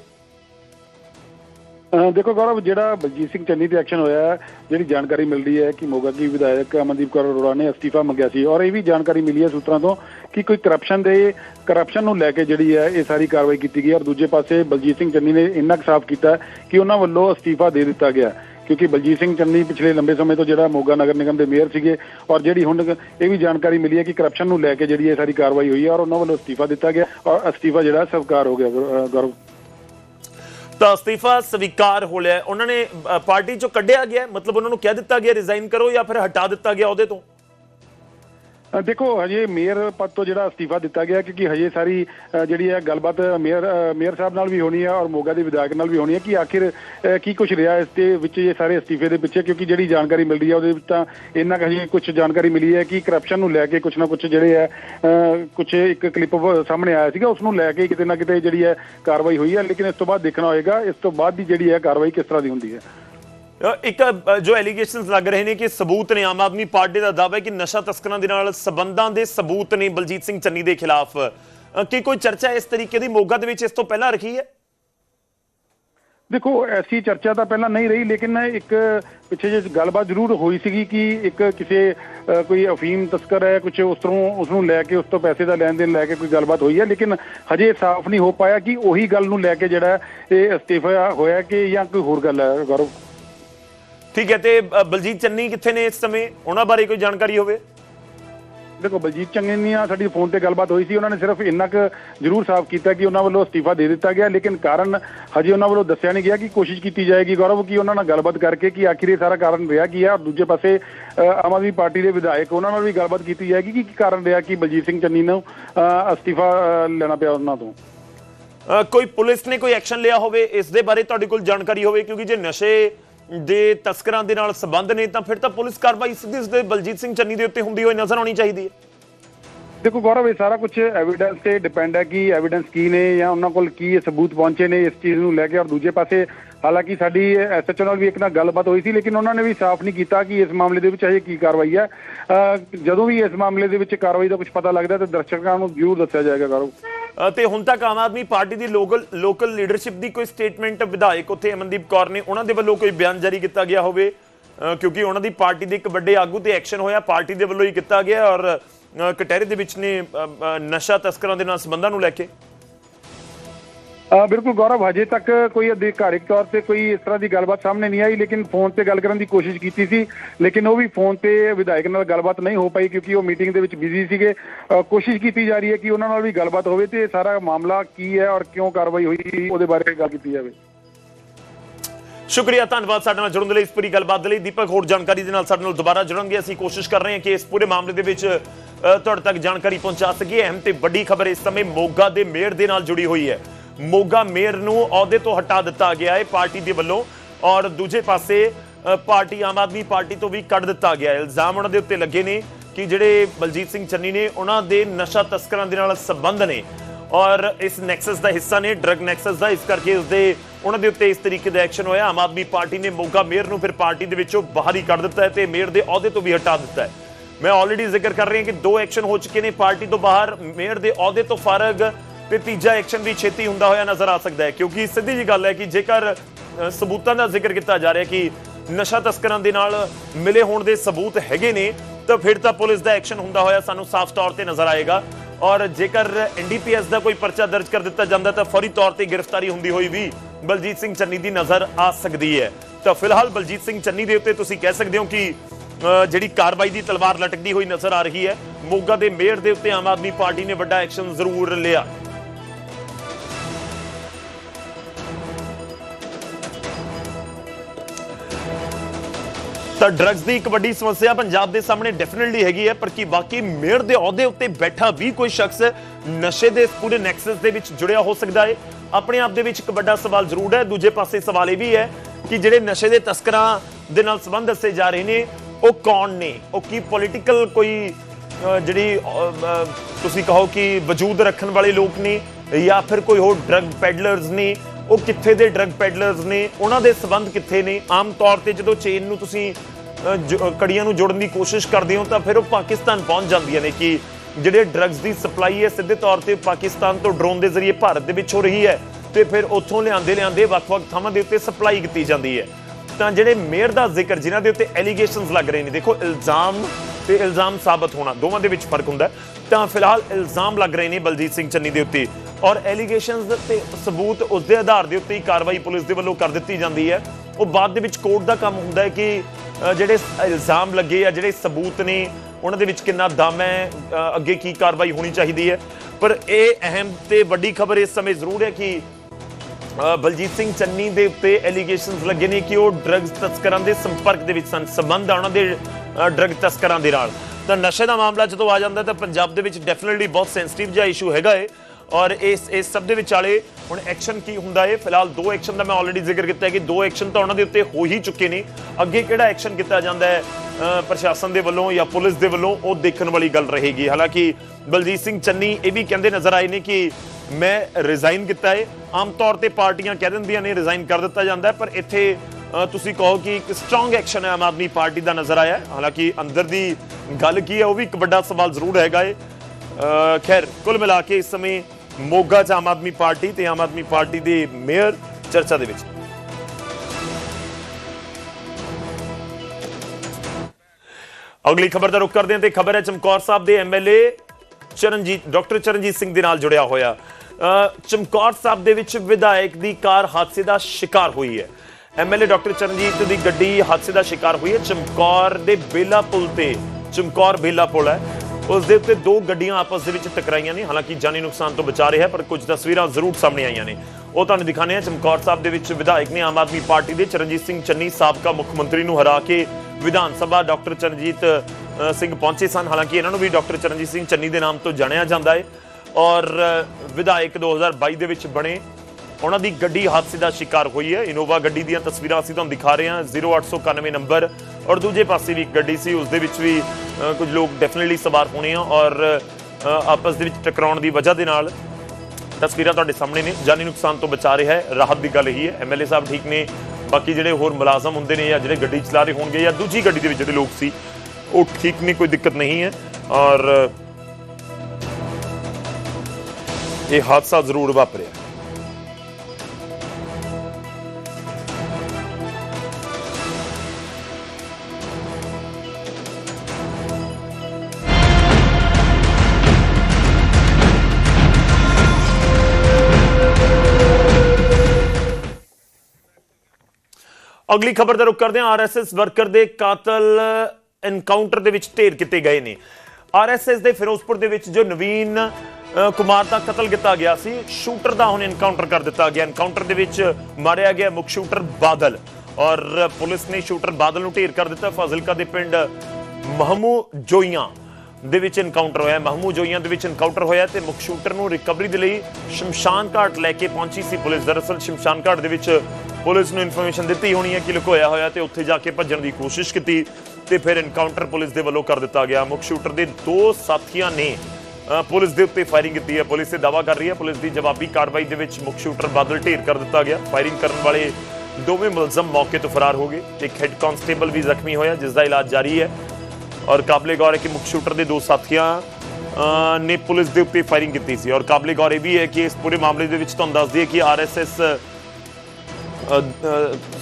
ਦੇਖੋ ਗੌਰਵ, ਜਿਹੜਾ ਬਲਜੀਤ ਸਿੰਘ ਚੰਨੀ ਤੇ ਐਕਸ਼ਨ ਹੋਇਆ, ਜਿਹੜੀ ਜਾਣਕਾਰੀ ਮਿਲ ਰਹੀ ਹੈ ਕਿ ਮੋਗਾ ਦੀ ਵਿਧਾਇਕ ਅਮਨਦੀਪ ਕੌਰ ਅਰੋੜਾ ਨੇ ਅਸਤੀਫਾ ਮੰਗਿਆ ਸੀ ਔਰ ਇਹ ਵੀ ਜਾਣਕਾਰੀ ਮਿਲੀ ਹੈ ਸੂਤਰਾਂ ਤੋਂ ਕਿ ਕੋਈ ਕਰਪਸ਼ਨ ਦੇ ਕਰਪਸ਼ਨ ਨੂੰ ਲੈ ਕੇ ਜਿਹੜੀ ਹੈ ਇਹ ਸਾਰੀ ਕਾਰਵਾਈ ਕੀਤੀ ਗਈ ਔਰ ਦੂਜੇ ਪਾਸੇ ਬਲਜੀਤ ਸਿੰਘ ਚੰਨੀ ਨੇ ਇੰਨਾ ਕੁ ਸਾਫ਼ ਕੀਤਾ ਕਿ ਉਹਨਾਂ ਵੱਲੋਂ ਅਸਤੀਫਾ ਦੇ ਦਿੱਤਾ ਗਿਆ। ਕਿਉਂਕਿ ਬਲਜੀਤ ਸਿੰਘ ਚੰਨੀ ਪਿਛਲੇ ਲੰਬੇ ਸਮੇਂ ਤੋਂ ਜਿਹੜਾ ਮੋਗਾ ਨਗਰ ਨਿਗਮ ਦੇ ਮੇਅਰ ਸੀਗੇ ਔਰ ਜਿਹੜੀ ਹੁਣ ਇਹ ਵੀ ਜਾਣਕਾਰੀ ਮਿਲੀ ਹੈ ਕਿ ਕਰਪਸ਼ਨ ਨੂੰ ਲੈ ਕੇ ਜਿਹੜੀ ਇਹ ਸਾਰੀ ਕਾਰਵਾਈ ਹੋਈ ਹੈ ਔਰ ਉਹਨਾਂ ਵੱਲੋਂ ਅਸਤੀਫਾ ਦਿੱਤਾ ਗਿਆ ਔਰ ਅਸਤੀਫਾ ਜਿਹੜਾ ਸਵੀਕਾਰ ਹੋ ਗਿਆ ਗੁਰ- ਗੌਰਵ। ਤਾਂ ਅਸਤੀਫਾ ਸਵੀਕਾਰ ਹੋ ਲਿਆ ਉਹਨਾਂ ਨੇ ਪਾਰਟੀ ਚੋਂ ਕੱਢਿਆ ਗਿਆ ਮਤਲਬ ਉਹਨਾਂ ਨੂੰ ਕਹਿ ਦਿੱਤਾ ਗਿਆ ਰਿਜ਼ਾਈਨ ਕਰੋ ਜਾਂ ਫਿਰ ਹਟਾ ਦਿੱਤਾ ਗਿਆ ਉਹਦੇ ਤੋਂ। ਦੇਖੋ, ਹਜੇ ਮੇਅਰ ਪਦ ਤੋਂ ਜਿਹੜਾ ਅਸਤੀਫਾ ਦਿੱਤਾ ਗਿਆ ਕਿਉਂਕਿ ਹਜੇ ਸਾਰੀ ਜਿਹੜੀ ਹੈ ਗੱਲਬਾਤ ਮੇਅਰ ਮੇਅਰ ਸਾਹਿਬ ਨਾਲ ਵੀ ਹੋਣੀ ਹੈ ਔਰ ਮੋਗਾ ਦੇ ਵਿਧਾਇਕ ਨਾਲ ਵੀ ਹੋਣੀ ਹੈ ਕਿ ਆਖਿਰ ਕੀ ਕੁਝ ਰਿਹਾ ਇਸ ਦੇ ਵਿੱਚ ਇਹ ਸਾਰੇ ਅਸਤੀਫੇ ਦੇ ਪਿੱਛੇ? ਕਿਉਂਕਿ ਜਿਹੜੀ ਜਾਣਕਾਰੀ ਮਿਲ ਰਹੀ ਹੈ ਉਹਦੇ ਵਿੱਚ ਤਾਂ ਇੰਨਾ ਕੁ ਹਜੇ ਕੁਝ ਜਾਣਕਾਰੀ ਮਿਲੀ ਹੈ ਕਿ ਕਰਪਸ਼ਨ ਨੂੰ ਲੈ ਕੇ ਕੁਝ ਨਾ ਕੁਝ ਜਿਹੜੇ ਹੈ ਕੁਝ ਇੱਕ ਕਲਿੱਪ ਸਾਹਮਣੇ ਆਇਆ ਸੀਗਾ ਉਸ ਨੂੰ ਲੈ ਕੇ ਕਿਤੇ ਨਾ ਕਿਤੇ ਜਿਹੜੀ ਹੈ ਕਾਰਵਾਈ ਹੋਈ ਹੈ। ਲੇਕਿਨ ਇਸ ਤੋਂ ਬਾਅਦ ਦੇਖਣਾ ਹੋਏਗਾ, ਇਸ ਤੋਂ ਬਾਅਦ ਦੀ ਜਿਹੜੀ ਹੈ ਕਾਰਵਾਈ ਕਿਸ ਤਰ੍ਹਾਂ ਦੀ ਹੁੰਦੀ ਹੈ? ਇੱਕ ਜੋ ਐਲੀਗੇਸ਼ਨਸ ਲੱਗ ਰਹੇ ਨੇ ਕਿ ਸਬੂਤ ਨੇ ਆਮ ਆਦਮੀ ਪਾਰਟੀ ਦਾ ਦਾਅਵਾ ਹੈ ਕਿ ਨਸ਼ਾ ਤਸਕਰਾਂ ਦੇ ਨਾਲ ਸਬੰਧਾਂ ਦੇ ਸਬੂਤ ਨੇ ਬਲਜੀਤ ਸਿੰਘ ਚੰਨੀ ਦੇ ਖਿਲਾਫ। ਕੀ ਕੋਈ ਚਰਚਾ ਇਸ ਤਰੀਕੇ ਦੀ ਮੋਗਾ ਦੇ ਵਿੱਚ ਇਸ ਤੋਂ ਪਹਿਲਾਂ ਰੱਖੀ ਹੈ? ਦੇਖੋ, ਐਸੀ ਚਰਚਾ ਤਾਂ ਪਹਿਲਾਂ ਨਹੀਂ ਰਹੀ, ਲੇਕਿਨ ਇੱਕ ਪਿੱਛੇ ਜੇ ਗੱਲਬਾਤ ਜ਼ਰੂਰ ਹੋਈ ਸੀਗੀ ਕਿ ਇੱਕ ਕਿਸੇ ਕੋਈ ਅਫੀਮ ਤਸਕਰ ਹੈ ਕੁਝ ਉਸ ਤਰ੍ਹਾਂ ਉਸ ਨੂੰ ਲੈ ਕੇ, ਉਸ ਤੋਂ ਪੈਸੇ ਦਾ ਲੈਣ ਦੇਣ ਲੈ ਕੇ ਕੋਈ ਗੱਲਬਾਤ ਹੋਈ ਹੈ, ਲੇਕਿਨ ਹਜੇ ਸਾਫ਼ ਨਹੀਂ ਹੋ ਪਾਇਆ ਕਿ ਉਹੀ ਗੱਲ ਨੂੰ ਲੈ ਕੇ ਜਿਹੜਾ ਇਹ ਅਸਤੀਫਾ ਹੋਇਆ ਕਿ ਜਾਂ ਕੋਈ ਹੋਰ ਗੱਲ ਹੈ, ਗੌਰਵ? ਠੀਕ ਹੈ ਤੇ ਬਲਜੀਤ ਚੰਨੀ ਕਿੱਥੇ ਨੇ ਇਸ ਸਮੇਂ? ਉਹਨਾਂ ਬਾਰੇ ਕੋਈ ਜਾਣਕਾਰੀ ਹੋਵੇ? ਦੇਖੋ ਬਲਜੀਤ ਚੰਗੇ ਨਾਲ ਸਾਡੀ ਫੋਨ ਤੇ ਗੱਲਬਾਤ ਹੋਈ ਸੀ। ਉਹਨਾਂ ਨੇ ਸਿਰਫ ਇੰਨਾ ਕੁ ਜ਼ਰੂਰ ਸਾਫ਼ ਕੀਤਾ ਕਿ ਉਹਨਾਂ ਵੱਲੋਂ ਅਸਤੀਫਾ ਦੇ ਦਿੱਤਾ ਗਿਆ ਲੇਕਿਨ ਕਾਰਨ ਹਜੇ ਉਹਨਾਂ ਵੱਲੋਂ ਦੱਸਿਆ ਨਹੀਂ ਗਿਆ ਕਿ ਕੋਸ਼ਿਸ਼ ਕੀਤੀ ਜਾਏਗੀ। ਗੌਰਵ ਕਿ ਉਹਨਾਂ ਨਾਲ ਗੱਲਬਾਤ ਕਰਕੇ ਕਿ ਆਖਿਰ ਇਹ ਸਾਰਾ ਕਾਰਨ ਰਿਹਾ ਕੀ ਹੈ ਔਰ ਦੂਜੇ ਪਾਸੇ ਆਮ ਆਦਮੀ ਪਾਰਟੀ ਦੇ ਵਿਧਾਇਕ ਉਹਨਾਂ ਨਾਲ ਵੀ ਗੱਲਬਾਤ ਕੀਤੀ ਜਾਏਗੀ? ਕਿ ਕੀ ਕਾਰਨ ਰਿਹਾ ਕਿ ਬਲਜੀਤ ਸਿੰਘ ਚੰਨੀ ਨੂੰ ਅਸਤੀਫਾ ਲੈਣਾ ਪਿਆ ਉਹਨਾਂ ਤੋਂ? ਕੋਈ ਪੁਲਿਸ ਨੇ ਕੋਈ ਐਕਸ਼ਨ ਲਿਆ ਹੋਵੇ? ਇਸ ਦੇ ਬਾਰੇ ਤੁਹਾਡੇ ਕੋਲ ਜਾਣਕਾਰੀ ਹੋਵੇ ਕਿਉਂਕਿ ਜੇ ਨਸ਼ੇ ਦੇ ਤਸਕਰਾਂ ਦੇ ਨਾਲ ਸੰਬੰਧ ਨੇ, ਤਾਂ ਫਿਰ ਤਾਂ ਪੁਲਿਸ ਕਾਰਵਾਈ ਸਿੱਧੀ ਸਿੱਧੇ ਬਲਜੀਤ ਸਿੰਘ ਚੰਨੀ ਦੇ ਉੱਤੇ ਹੁੰਦੀ ਹੋਈ ਨਜ਼ਰ ਆਉਣੀ ਚਾਹੀਦੀ ਹੈ। ਦੇਖੋ ਗੌਰਵ, ਇਹ ਸਾਰਾ ਕੁਝ ਐਵੀਡੈਂਸ ਤੇ ਡਿਪੈਂਡ ਹੈ ਕਿ ਐਵੀਡੈਂਸ ਕੀ ਨੇ ਜਾਂ ਉਹਨਾਂ ਕੋਲ ਕੀ ਸਬੂਤ ਪਹੁੰਚੇ ਨੇ ਇਸ ਚੀਜ਼ ਨੂੰ ਲੈ ਕੇ, ਔਰ ਦੂਜੇ ਪਾਸੇ ਹਾਲਾਂਕਿ ਸਾਡੀ ਐਸਐਚਓ ਨਾਲ ਵੀ ਇੱਕ ਨਾਲ ਗੱਲਬਾਤ ਹੋਈ ਸੀ, ਲੇਕਿਨ ਉਹਨਾਂ ਨੇ ਵੀ ਸਾਫ਼ ਨਹੀਂ ਕੀਤਾ ਕਿ ਇਸ ਮਾਮਲੇ ਦੇ ਵਿੱਚ ਹਜੇ ਕੀ ਕਾਰਵਾਈ ਹੈ। ਜਦੋਂ ਵੀ ਇਸ ਮਾਮਲੇ ਦੇ ਵਿੱਚ ਕਾਰਵਾਈ ਦਾ ਕੁਝ ਪਤਾ ਲੱਗਦਾ ਤਾਂ ਦਰਸ਼ਕਾਂ ਨੂੰ ਜ਼ਰੂਰ ਦੱਸਿਆ ਜਾਏਗਾ ਗੌਰਵ ਤੇ ਹੁਣ ਤੱਕ ਆਮ ਆਦਮੀ ਪਾਰਟੀ ਦੀ ਲੋਕਲ ਲੋਕਲ ਲੀਡਰਸ਼ਿਪ ਦੀ ਕੋਈ ਸਟੇਟਮੈਂਟ ਵਿਧਾਇਕ ਉੱਥੇ ਅਮਨਦੀਪ ਕੌਰ ਨੇ ਉਹਨਾਂ ਦੇ ਵੱਲੋਂ ਕੋਈ ਬਿਆਨ ਜਾਰੀ ਕੀਤਾ ਗਿਆ ਹੋਵੇ? ਕਿਉਂਕਿ ਉਹਨਾਂ ਦੀ ਪਾਰਟੀ ਦੇ ਇੱਕ ਵੱਡੇ ਆਗੂ ਤੇ ਐਕਸ਼ਨ ਹੋਇਆ, ਪਾਰਟੀ ਦੇ ਵੱਲੋਂ ਹੀ ਕੀਤਾ ਗਿਆ ਔਰ ਕਟਹਿਰੇ ਦੇ ਵਿੱਚ ਨੇ ਨਸ਼ਾ ਤਸਕਰਾਂ ਦੇ ਨਾਲ ਸੰਬੰਧਾਂ ਨੂੰ ਲੈ ਕੇ। ਬਿਲਕੁਲ ਗੌਰਵ, ਹਜੇ ਤੱਕ ਕੋਈ ਅਧਿਕਾਰਿਕ ਤੌਰ ਤੇ ਕੋਈ ਇਸ ਤਰ੍ਹਾਂ ਦੀ ਗੱਲਬਾਤ ਸਾਹਮਣੇ ਨਹੀਂ ਆਈ, ਲੇਕਿਨ ਫੋਨ ਤੇ ਗੱਲ ਕਰਨ ਦੀ ਕੋਸ਼ਿਸ਼ ਕੀਤੀ ਸੀ, ਲੇਕਿਨ ਉਹ ਵੀ ਫੋਨ ਤੇ ਵਿਧਾਇਕ ਨਾਲ ਗੱਲਬਾਤ ਨਹੀਂ ਹੋ ਪਾਈ ਕਿਉਂਕਿ ਉਹ ਮੀਟਿੰਗ ਦੇ ਵਿੱਚ ਬਿਜ਼ੀ ਸੀਗੇ। ਕੋਸ਼ਿਸ਼ ਕੀਤੀ ਜਾ ਰਹੀ ਹੈ ਕਿ ਉਹਨਾਂ ਨਾਲ ਵੀ ਗੱਲਬਾਤ ਹੋਵੇ ਤੇ ਸਾਰਾ ਮਾਮਲਾ ਕੀ ਹੈ ਔਰ ਕਿਉਂ ਕਾਰਵਾਈ ਹੋਈ, ਉਹਦੇ ਬਾਰੇ ਗੱਲ ਕੀਤੀ ਜਾਵੇ। ਸ਼ੁਕਰੀਆ, ਧੰਨਵਾਦ ਸਾਡੇ ਨਾਲ ਜੁੜਨ ਦੇ ਲਈ ਇਸ ਪੂਰੀ ਗੱਲਬਾਤ ਦੇ ਲਈ। ਦੀਪਕ, ਹੋਰ ਜਾਣਕਾਰੀ ਦੇ ਨਾਲ ਸਾਡੇ ਨਾਲ ਦੁਬਾਰਾ ਜੁੜਨਗੇ। ਅਸੀਂ ਕੋਸ਼ਿਸ਼ ਕਰ ਰਹੇ ਹਾਂ ਕਿ ਇਸ ਪੂਰੇ ਮਾਮਲੇ ਦੇ ਵਿੱਚ ਤੁਹਾਡੇ ਤੱਕ ਜਾਣਕਾਰੀ ਪਹੁੰਚਾ ਸਕੀਏ। ਅਹਿਮ ਤੇ ਵੱਡੀ ਖਬਰ ਇਸ ਸਮੇਂ ਮੋਗਾ ਦੇ ਮੇਅਰ ਦੇ ਨਾਲ ਜੁੜੀ ਹੋਈ ਹੈ। ਮੋਗਾ ਮੇਅਰ ਨੂੰ ਅਹੁਦੇ ਤੋਂ ਹਟਾ ਦਿੱਤਾ ਗਿਆ ਹੈ ਪਾਰਟੀ ਦੇ ਵੱਲੋਂ ਔਰ ਦੂਜੇ ਪਾਸੇ ਪਾਰਟੀ ਆਮ ਆਦਮੀ ਪਾਰਟੀ ਤੋਂ ਵੀ ਕੱਢ ਦਿੱਤਾ ਗਿਆ ਇਲਜ਼ਾਮ ਉਹਨਾਂ ਦੇ ਉੱਤੇ ਲੱਗੇ ਨੇ ਕਿ ਜਿਹੜੇ ਬਲਜੀਤ ਸਿੰਘ ਚੰਨੀ ਨੇ ਉਹਨਾਂ ਦੇ ਨਸ਼ਾ ਤਸਕਰਾਂ ਦੇ ਨਾਲ ਸੰਬੰਧ ਨੇ ਔਰ ਇਸ ਨੈਕਸਸ ਦਾ ਹਿੱਸਾ ਨੇ ਡਰਗ ਨੈਕਸਸ ਦਾ। ਇਸ ਕਰਕੇ ਉਸਦੇ, ਉਹਨਾਂ ਦੇ ਉੱਤੇ ਇਸ ਤਰੀਕੇ ਦਾ ਐਕਸ਼ਨ ਹੋਇਆ। ਆਮ ਆਦਮੀ ਪਾਰਟੀ ਨੇ ਮੋਗਾ ਮੇਅਰ ਨੂੰ ਫਿਰ ਪਾਰਟੀ ਦੇ ਵਿੱਚੋਂ ਬਾਹਰ ਹੀ ਕੱਢ ਦਿੱਤਾ ਹੈ ਤੇ ਮੇਅਰ ਦੇ ਅਹੁਦੇ ਤੋਂ ਵੀ ਹਟਾ ਦਿੱਤਾ ਹੈ। ਮੈਂ ਆਲਰੇਡੀ ਜ਼ਿਕਰ ਕਰ ਰਹੀ ਹਾਂ ਕਿ ਦੋ ਐਕਸ਼ਨ ਹੋ ਚੁੱਕੇ ਨੇ ਪਾਰਟੀ ਤੋਂ ਬਾਹਰ। ਮੇਅਰ ਦੇ ਅਹੁਦੇ ਤੋਂ ਫਰਗ ਤੇ ਤੀਜਾ ਐਕਸ਼ਨ ਵੀ ਛੇਤੀ ਹੁੰਦਾ ਹੋਇਆ ਨਜ਼ਰ ਆ ਸਕਦਾ ਹੈ, ਕਿਉਂਕਿ ਸਿੱਧੀ ਜੀ ਗੱਲ ਹੈ ਕਿ ਜੇਕਰ ਸਬੂਤਾਂ ਦਾ ਜ਼ਿਕਰ ਕੀਤਾ ਜਾ ਰਿਹਾ ਕਿ ਨਸ਼ਾ ਤਸਕਰਾਂ ਦੇ ਨਾਲ ਮਿਲੇ ਹੋਣ ਦੇ ਸਬੂਤ ਹੈਗੇ ਨੇ, ਤਾਂ ਫਿਰ ਤਾਂ ਪੁਲਿਸ ਦਾ ਐਕਸ਼ਨ ਹੁੰਦਾ ਹੋਇਆ ਸਾਨੂੰ ਸਾਫ਼ ਤੌਰ ਤੇ ਨਜ਼ਰ ਆਏਗਾ। ਔਰ ਜੇਕਰ ਐਨਡੀਪੀਐਸ ਦਾ ਕੋਈ ਪਰਚਾ ਦਰਜ ਕਰ ਦਿੱਤਾ ਜਾਂਦਾ, ਤਾਂ ਫੌਰੀ ਤੌਰ ਤੇ ਗ੍ਰਿਫਤਾਰੀ ਹੁੰਦੀ ਹੋਈ ਵੀ ਬਲਜੀਤ ਸਿੰਘ ਚੰਨੀ ਦੀ ਨਜ਼ਰ ਆ ਸਕਦੀ ਹੈ। ਤਾਂ ਫਿਲਹਾਲ ਬਲਜੀਤ ਸਿੰਘ ਚੰਨੀ ਦੇ ਉੱਤੇ ਤੁਸੀਂ ਕਹਿ ਸਕਦੇ ਹੋ ਕਿ ਜਿਹੜੀ ਕਾਰਵਾਈ ਦੀ ਤਲਵਾਰ ਲਟਕਦੀ ਹੋਈ ਨਜ਼ਰ ਆ ਰਹੀ ਹੈ, ਮੋਗਾ ਦੇ ਮੇਅਰ ਦੇ ਉੱਤੇ ਆਮ ਆਦਮੀ ਪਾਰਟੀ ਨੇ ਵੱਡਾ ਐਕਸ਼ਨ ਜ਼ਰੂਰ ਲਿਆ। ਤਾਂ ਡਰੱਗਸ ਦੀ ਇੱਕ ਵੱਡੀ ਸਮੱਸਿਆ ਪੰਜਾਬ ਦੇ ਸਾਹਮਣੇ ਡੈਫੀਨਿਟਲੀ ਹੈਗੀ ਹੈ, ਪਰ ਕੀ ਬਾਕੀ ਮੇਅਰ ਦੇ ਅਹੁਦੇ ਉੱਤੇ ਬੈਠਾ ਵੀ ਕੋਈ ਸ਼ਖਸ ਨਸ਼ੇ ਦੇ ਪੂਰੇ ਨੈਕਸਸ ਦੇ ਵਿੱਚ ਜੁੜਿਆ ਹੋ ਸਕਦਾ ਹੈ? ਆਪਣੇ ਆਪ ਦੇ ਵਿੱਚ ਇੱਕ ਵੱਡਾ ਸਵਾਲ ਜ਼ਰੂਰ ਹੈ, ਦੂਜੇ ਪਾਸੇ ਸਵਾਲ ਇਹ ਵੀ ਹੈ ਕਿ ਜਿਹੜੇ ਨਸ਼ੇ ਦੇ ਤਸਕਰਾਂ ਦੇ ਨਾਲ ਸੰਬੰਧ ਦੱਸੇ ਜਾ ਰਹੇ ਨੇ, ਉਹ ਕੌਣ ਨੇ? ਉਹ ਕੀ ਪੋਲੀਟੀਕਲ ਕੋਈ ਜਿਹੜੀ ਤੁਸੀਂ ਕਹੋ ਕਿ ਵਜੂਦ ਰੱਖਣ ਵਾਲੇ ਲੋਕ ਨੇ ਜਾਂ ਫਿਰ ਕੋਈ ਹੋਰ ਡਰੱਗ ਪੈਡਲਰਸ ਨੇ? ਉਹ ਕਿੱਥੇ ਦੇ ਡਰੱਗ ਪੈਡਲਰਸ ਨੇ, ਉਹਨਾਂ ਦੇ ਸਬੰਧ ਕਿੱਥੇ ਨੇ? ਆਮ ਤੌਰ ਤੇ ਜਦੋਂ ਚੇਨ ਨੂੰ ਤੁਸੀਂ ਕੜੀਆਂ ਨੂੰ ਜੋੜਨ ਦੀ ਕੋਸ਼ਿਸ਼ ਕਰਦੇ ਹੋ ਤਾਂ ਫਿਰ ਉਹ ਪਾਕਿਸਤਾਨ ਪਹੁੰਚ ਜਾਂਦੀਆਂ ਨੇ ਕਿ ਜਿਹੜੇ ਡਰੱਗਸ ਦੀ ਸਪਲਾਈ ਹੈ, ਸਿੱਧੇ ਤੌਰ ਤੇ ਪਾਕਿਸਤਾਨ ਤੋਂ ਡਰੋਨ ਦੇ ਜ਼ਰੀਏ ਭਾਰਤ ਦੇ ਵਿੱਚ ਹੋ ਰਹੀ ਹੈ ਤੇ ਫਿਰ ਉੱਥੋਂ ਲਿਆਂਦੇ ਲਿਆਂਦੇ ਵੱਖ-ਵੱਖ ਥਾਵਾਂ ਦੇ ਉੱਤੇ ਸਪਲਾਈ ਕੀਤੀ ਜਾਂਦੀ ਹੈ। ਤਾਂ ਜਿਹੜੇ ਮੇਅਰ ਦਾ ਜ਼ਿਕਰ, ਜਿਨ੍ਹਾਂ ਦੇ ਉੱਤੇ ਐਲੀਗੇਸ਼ਨਸ ਲੱਗ ਰਹੇ ਨੇ, ਦੇਖੋ ਇਲਜ਼ਾਮ ਤੇ ਇਲਜ਼ਾਮ ਸਾਬਤ ਹੋਣਾ, ਦੋਵਾਂ ਦੇ ਵਿੱਚ ਫ਼ਰਕ ਹੁੰਦਾ ਤਾਂ ਫਿਲਹਾਲ ਇਲਜ਼ਾਮ ਲੱਗ ਰਹੇ ਨੇ ਬਲਜੀਤ ਸਿੰਘ ਚੰਨੀ ਦੇ ਉੱਤੇ। ਔਰ ਐਲੀਗੇਸ਼ਨਸ ਤੇ ਸਬੂਤ ਉਸ ਦੇ ਆਧਾਰ ਦੇ ਉੱਤੇ ਹੀ ਕਾਰਵਾਈ ਪੁਲਿਸ ਦੇ ਵੱਲੋਂ ਕਰ ਦਿੱਤੀ ਜਾਂਦੀ ਹੈ। ਉਹ ਬਾਅਦ ਦੇ ਵਿੱਚ ਕੋਰਟ ਦਾ ਕੰਮ ਹੁੰਦਾ ਹੈ ਕਿ ਜਿਹੜੇ ਇਲਜ਼ਾਮ ਲੱਗੇ ਆ, ਜਿਹੜੇ ਸਬੂਤ ਨੇ, ਉਹਨਾਂ ਦੇ ਵਿੱਚ ਕਿੰਨਾ ਦਮ ਹੈ ਅੱਗੇ ਕੀ ਕਾਰਵਾਈ ਹੋਣੀ ਚਾਹੀਦੀ ਹੈ। ਪਰ ਇਹ ਅਹਿਮ ਤੇ ਵੱਡੀ ਖਬਰ ਇਸ ਸਮੇਂ ਜ਼ਰੂਰ ਹੈ ਕਿ ਬਲਜੀਤ ਸਿੰਘ ਚੰਨੀ ਦੇ ਉੱਤੇ ਐਲੀਗੇਸ਼ਨਸ ਲੱਗੇ ਨੇ ਕਿ ਉਹ ਡਰੱਗਸ ਤਸਕਰਾਂ ਦੇ ਸੰਪਰਕ ਦੇ ਵਿੱਚ ਸਨ। ਸੰਬੰਧ ਆ ਉਹਨਾਂ ਦੇ ਡਰੱਗ ਤਸਕਰਾਂ ਦੇ ਨਾਲ। ਤਾਂ ਨਸ਼ੇ ਦਾ ਮਾਮਲਾ ਜਦੋਂ ਆ ਜਾਂਦਾ ਤਾਂ ਪੰਜਾਬ ਦੇ ਵਿੱਚ ਡੈਫੀਨਿਟਲੀ ਬਹੁਤ ਸੈਂਸਿਟਿਵ ਜਿਹਾ ਇਸ਼ੂ ਹੈਗਾ ਏ ਔਰ ਇਸ ਇਸ ਸਭ ਦੇ ਵਿਚਾਲੇ ਹੁਣ ਐਕਸ਼ਨ ਕੀ ਹੁੰਦਾ ਏ ਫਿਲਹਾਲ ਦੋ ਐਕਸ਼ਨ ਦਾ ਮੈਂ ਆਲਰੇਡੀ ਜ਼ਿਕਰ ਕੀਤਾ ਹੈ ਕਿ ਦੋ ਐਕਸ਼ਨ ਤਾਂ ਉਹਨਾਂ ਦੇ ਉੱਤੇ ਹੋ ਹੀ ਚੁੱਕੇ ਨੇ। ਅੱਗੇ ਕਿਹੜਾ ਐਕਸ਼ਨ ਕੀਤਾ ਜਾਂਦਾ ਹੈ? ਪ੍ਰਸ਼ਾਸਨ ਦੇ ਵੱਲੋਂ ਜਾਂ ਪੁਲਿਸ ਦੇ ਵੱਲੋਂ ਉਹ ਦੇਖਣ ਵਾਲੀ ਗੱਲ ਰਹੇਗੀ। ਹਾਲਾਂਕਿ ਬਲਜੀਤ ਸਿੰਘ ਚੰਨੀ ਇਹ ਵੀ ਕਹਿੰਦੇ ਨਜ਼ਰ ਆਏ ਨੇ ਕਿ ਮੈਂ ਰਿਜ਼ਾਈਨ ਕੀਤਾ ਹੈ। ਆਮ ਤੌਰ ਤੇ ਪਾਰਟੀਆਂ ਕਹਿ ਦਿੰਦੀਆਂ ਨੇ ਰਿਜ਼ਾਈਨ ਕਰ ਦਿੱਤਾ ਜਾਂਦਾ ਪਰ ਇੱਥੇ ਤੁਸੀਂ ਕਹੋ ਕਿ ਇੱਕ ਸਟਰੋਂਗ ਐਕਸ਼ਨ ਹੈ ਆਮ ਆਦਮੀ ਪਾਰਟੀ ਦਾ ਨਜ਼ਰ ਆਇਆ ਹਾਲਾਂਕਿ ਅੰਦਰ ਦੀ ਗੱਲ ਕੀ ਹੈ, ਉਹ ਵੀ ਇੱਕ ਵੱਡਾ ਸਵਾਲ ਜ਼ਰੂਰ ਹੈਗਾ ਏ। ਖੈਰ, ਕੁੱਲ ਮਿਲਾ ਕੇ ਇਸ ਸਮੇਂ ਮੋਗਾ 'ਚ ਆਮ ਆਦਮੀ ਪਾਰਟੀ ਤੇ ਆਮ ਆਦਮੀ ਪਾਰਟੀ ਦੇ ਮੇਅਰ ਚਰਚਾ ਦੇ ਵਿੱਚ। ਅਗਲੀ ਖਬਰ ਦਾ ਰੁਖ ਕਰਦੇ ਹਾਂ ਤੇ ਖਬਰ ਹੈ ਚਮਕੌਰ ਸਾਹਿਬ ਦੇ ਐਮਐਲਏ ਚਰਨਜੀਤ, ਡਾਕਟਰ ਚਰਨਜੀਤ ਸਿੰਘ ਦੇ ਨਾਲ ਜੁੜਿਆ ਹੋਇਆ। ਚਮਕੌਰ ਸਾਹਿਬ ਦੇ ਵਿੱਚ ਵਿਧਾਇਕ ਦੀ ਕਾਰ ਹਾਦਸੇ ਦਾ ਸ਼ਿਕਾਰ ਹੋਈ ਹੈ। ਐਮਐਲਏ ਡਾਕਟਰ ਚਰਨਜੀਤ ਦੀ ਗੱਡੀ ਹਾਦਸੇ ਦਾ ਸ਼ਿਕਾਰ ਹੋਈ ਹੈ। ਚਮਕੌਰ ਦੇ ਬੇਲਾ ਪੁਲ ਤੇ ਚਮਕੌਰ ਬੇਲਾ ਪੁਲ ਹੈ। ਉਸ ਦੇ ਉੱਤੇ ਦੋ ਗੱਡੀਆਂ ਆਪਸ ਦੇ ਵਿੱਚ ਟਕਰਾਈਆਂ ਨੇ। ਹਾਲਾਂਕਿ ਜਾਨੀ ਨੁਕਸਾਨ ਤੋਂ ਬਚਾ ਰਿਹਾ ਪਰ ਕੁਝ ਤਸਵੀਰਾਂ ਜ਼ਰੂਰ ਸਾਹਮਣੇ ਆਈਆਂ ਨੇ। ਉਹ ਤੁਹਾਨੂੰ ਦਿਖਾਣੇ ਆ ਚਮਕੌਰ ਸਾਹਿਬ ਦੇ ਵਿੱਚ ਵਿਧਾਇਕ ਨੇ ਆਮ ਆਦਮੀ ਪਾਰਟੀ ਦੇ ਚਰਨਜੀਤ ਸਿੰਘ ਚੰਨੀ ਸਾਬਕਾ ਮੁੱਖ ਮੰਤਰੀ ਨੂੰ ਹਰਾ ਕੇ ਵਿਧਾਨ ਸਭਾ ਡਾਕਟਰ ਚਰਨਜੀਤ ਸਿੰਘ ਪਹੁੰਚੇ ਸਨ। ਹਾਲਾਂਕਿ ਇਹਨਾਂ ਨੂੰ ਵੀ ਡਾਕਟਰ ਚਰਨਜੀਤ ਸਿੰਘ ਚੰਨੀ ਦੇ ਨਾਮ ਤੋਂ ਜਾਣਿਆ ਜਾਂਦਾ ਹੈ। ਔਰ ਅ, ਵਿਧਾਇਕ 2022 ਦੇ ਵਿੱਚ ਬਣੇ। ਉਹਨਾਂ ਦੀ ਗੱਡੀ ਹਾਦਸੇ ਦਾ ਸ਼ਿਕਾਰ ਹੋਈ ਹੈ। ਇਨੋਵਾ ਗੱਡੀ ਦੀਆਂ ਤਸਵੀਰਾਂ ਅਸੀਂ ਤੁਹਾਨੂੰ ਦਿਖਾ ਰਹੇ ਹਾਂ। 0891 ਨੰਬਰ ਔਰ ਦੂਜੇ ਪਾਸੇ ਵੀ ਇੱਕ ਗੱਡੀ ਸੀ। ਉਸ ਦੇ ਵਿੱਚ ਵੀ ਕੁਝ ਲੋਕ ਡੈਫੀਨਿਟਲੀ ਸਵਾਰ ਹੋਣੇ ਆ ਔਰ ਆਪਸ ਦੇ ਵਿੱਚ ਟਕਰਾਉਣ ਦੀ ਵਜ੍ਹਾ ਦੇ ਨਾਲ ਤਸਵੀਰਾਂ ਤੁਹਾਡੇ ਸਾਹਮਣੇ ਨੇ। ਜਾਨੀ ਨੁਕਸਾਨ ਤੋਂ ਬਚਾ ਰਿਹਾ ਹੈ। ਰਾਹਤ ਦੀ ਗੱਲ ਇਹੀ ਹੈ। ਐਮਐਲਏ ਸਾਹਿਬ ਠੀਕ ਨੇ। ਬਾਕੀ ਜਿਹੜੇ ਹੋਰ ਮੁਲਾਜ਼ਮ ਹੁੰਦੇ ਨੇ ਜਾਂ ਜਿਹੜੇ ਗੱਡੀ ਚਲਾ ਰਹੇ ਹੋਣਗੇ ਜਾਂ ਦੂਜੀ ਗੱਡੀ ਦੇ ਵਿੱਚ ਜਿਹੜੇ ਲੋਕ ਸੀ, ਉਹ ਠੀਕ ਨੇ, ਕੋਈ ਦਿੱਕਤ ਨਹੀਂ ਹੈ। ਔਰ ਇਹ ਹਾਦਸਾ ਜ਼ਰੂਰ ਵਾਪਰਿਆ। ਅਗਲੀ ਖਬਰ ਦਾ ਰੁਕ ਕਰਦੇ ਹਾਂ। ਆਰਐਸਐਸ ਵਰਕਰ ਦੇ ਕਾਤਲ ਐਨਕਾਊਂਟਰ ਦੇ ਵਿੱਚ ਢੇਰ ਕੀਤੇ ਗਏ ਨੇ। ਆਰਐਸਐਸ ਦੇ ਫਿਰੋਜ਼ਪੁਰ ਦੇ ਵਿੱਚ ਜੋ ਨਵੀਨ ਕੁਮਾਰ ਦਾ ਕਤਲ ਕੀਤਾ ਗਿਆ ਸੀ, ਸ਼ੂਟਰ ਦਾ ਹੁਣ ਐਨਕਾਊਂਟਰ ਕਰ ਦਿੱਤਾ ਗਿਆ। ਐਨਕਾਊਂਟਰ ਦੇ ਵਿੱਚ ਮਾਰਿਆ ਗਿਆ ਮੁੱਖ ਸ਼ੂਟਰ ਬਾਦਲ। ਔਰ ਪੁਲਿਸ ਨੇ ਸ਼ੂਟਰ ਬਾਦਲ ਨੂੰ ਢੇਰ ਕਰ ਦਿੱਤਾ। ਫਾਜ਼ਿਲਕਾ ਦੇ ਪਿੰਡ ਮਹਮੂ ਜੋਈਆਂ ਦੇ ਵਿੱਚ ਐਨਕਾਊਂਟਰ ਹੋਇਆ। ਮਹਮੂ ਜੋਈਆਂ ਦੇ ਵਿੱਚ ਐਨਕਾਊਂਟਰ ਹੋਇਆ ਤੇ ਮੁੱਖ ਸ਼ੂਟਰ ਨੂੰ ਰਿਕਵਰੀ ਦੇ ਲਈ ਸ਼ਮਸ਼ਾਨ ਘਾਟ ਲੈ ਕੇ ਪਹੁੰਚੀ ਸੀ ਪੁਲਿਸ। ਦਰਅਸਲ ਸ਼ਮਸ਼ਾਨ ਘਾਟ ਦੇ ਵਿੱਚ ਪੁਲਿਸ ਨੂੰ ਇਨਫੋਰਮੇਸ਼ਨ ਦਿੱਤੀ ਹੋਣੀ ਹੈ ਕਿ ਲੁਕੋਇਆ ਹੋਇਆ ਤੇ ਉੱਥੇ ਜਾ ਕੇ ਭੱਜਣ ਦੀ ਕੋਸ਼ਿਸ਼ ਕੀਤੀ ਤੇ ਫਿਰ ਇਨਕਾਊਂਟਰ ਪੁਲਿਸ ਦੇ ਵੱਲੋਂ ਕਰ ਦਿੱਤਾ ਗਿਆ। ਮੁੱਖ ਸ਼ੂਟਰ ਦੇ ਦੋ ਸਾਥੀਆਂ ਨੇ ਪੁਲਿਸ ਦੇ ਉੱਤੇ ਫਾਇਰਿੰਗ ਕੀਤੀ ਹੈ। ਪੁਲਿਸ ਇਹ ਦਾਅਵਾ ਕਰ ਰਹੀ ਹੈ, ਪੁਲਿਸ ਦੀ ਜਵਾਬੀ ਕਾਰਵਾਈ ਦੇ ਵਿੱਚ ਮੁੱਖ ਸ਼ੂਟਰ ਬਾਦਲ ਢੇਰ ਕਰ ਦਿੱਤਾ ਗਿਆ। ਫਾਇਰਿੰਗ ਕਰਨ ਵਾਲੇ ਦੋਵੇਂ ਮੁਲਜ਼ਮ ਮੌਕੇ ਤੋਂ ਫਰਾਰ ਹੋ ਗਏ। ਇੱਕ ਹੈੱਡ ਕਾਂਸਟੇਬਲ ਵੀ ਜ਼ਖਮੀ ਹੋਇਆ, ਜਿਸ ਦਾ ਇਲਾਜ ਜਾਰੀ ਹੈ। ਔਰ ਕਾਬਲੇ ਗੌਰ ਹੈ ਕਿ ਮੁੱਖ ਸ਼ੂਟਰ ਦੇ ਦੋ ਸਾਥੀਆਂ ਨੇ ਪੁਲਿਸ ਦੇ ਉੱਤੇ ਫਾਇਰਿੰਗ ਕੀਤੀ ਸੀ। ਔਰ ਕਾਬਲੇ ਗੌਰ ਇਹ ਵੀ ਹੈ ਕਿ ਇਸ ਪੂਰੇ ਮਾਮਲੇ ਦੇ ਵਿੱਚ ਤੁਹਾਨੂੰ ਦੱਸ ਦਈਏ ਕਿ ਆਰਐਸਐਸ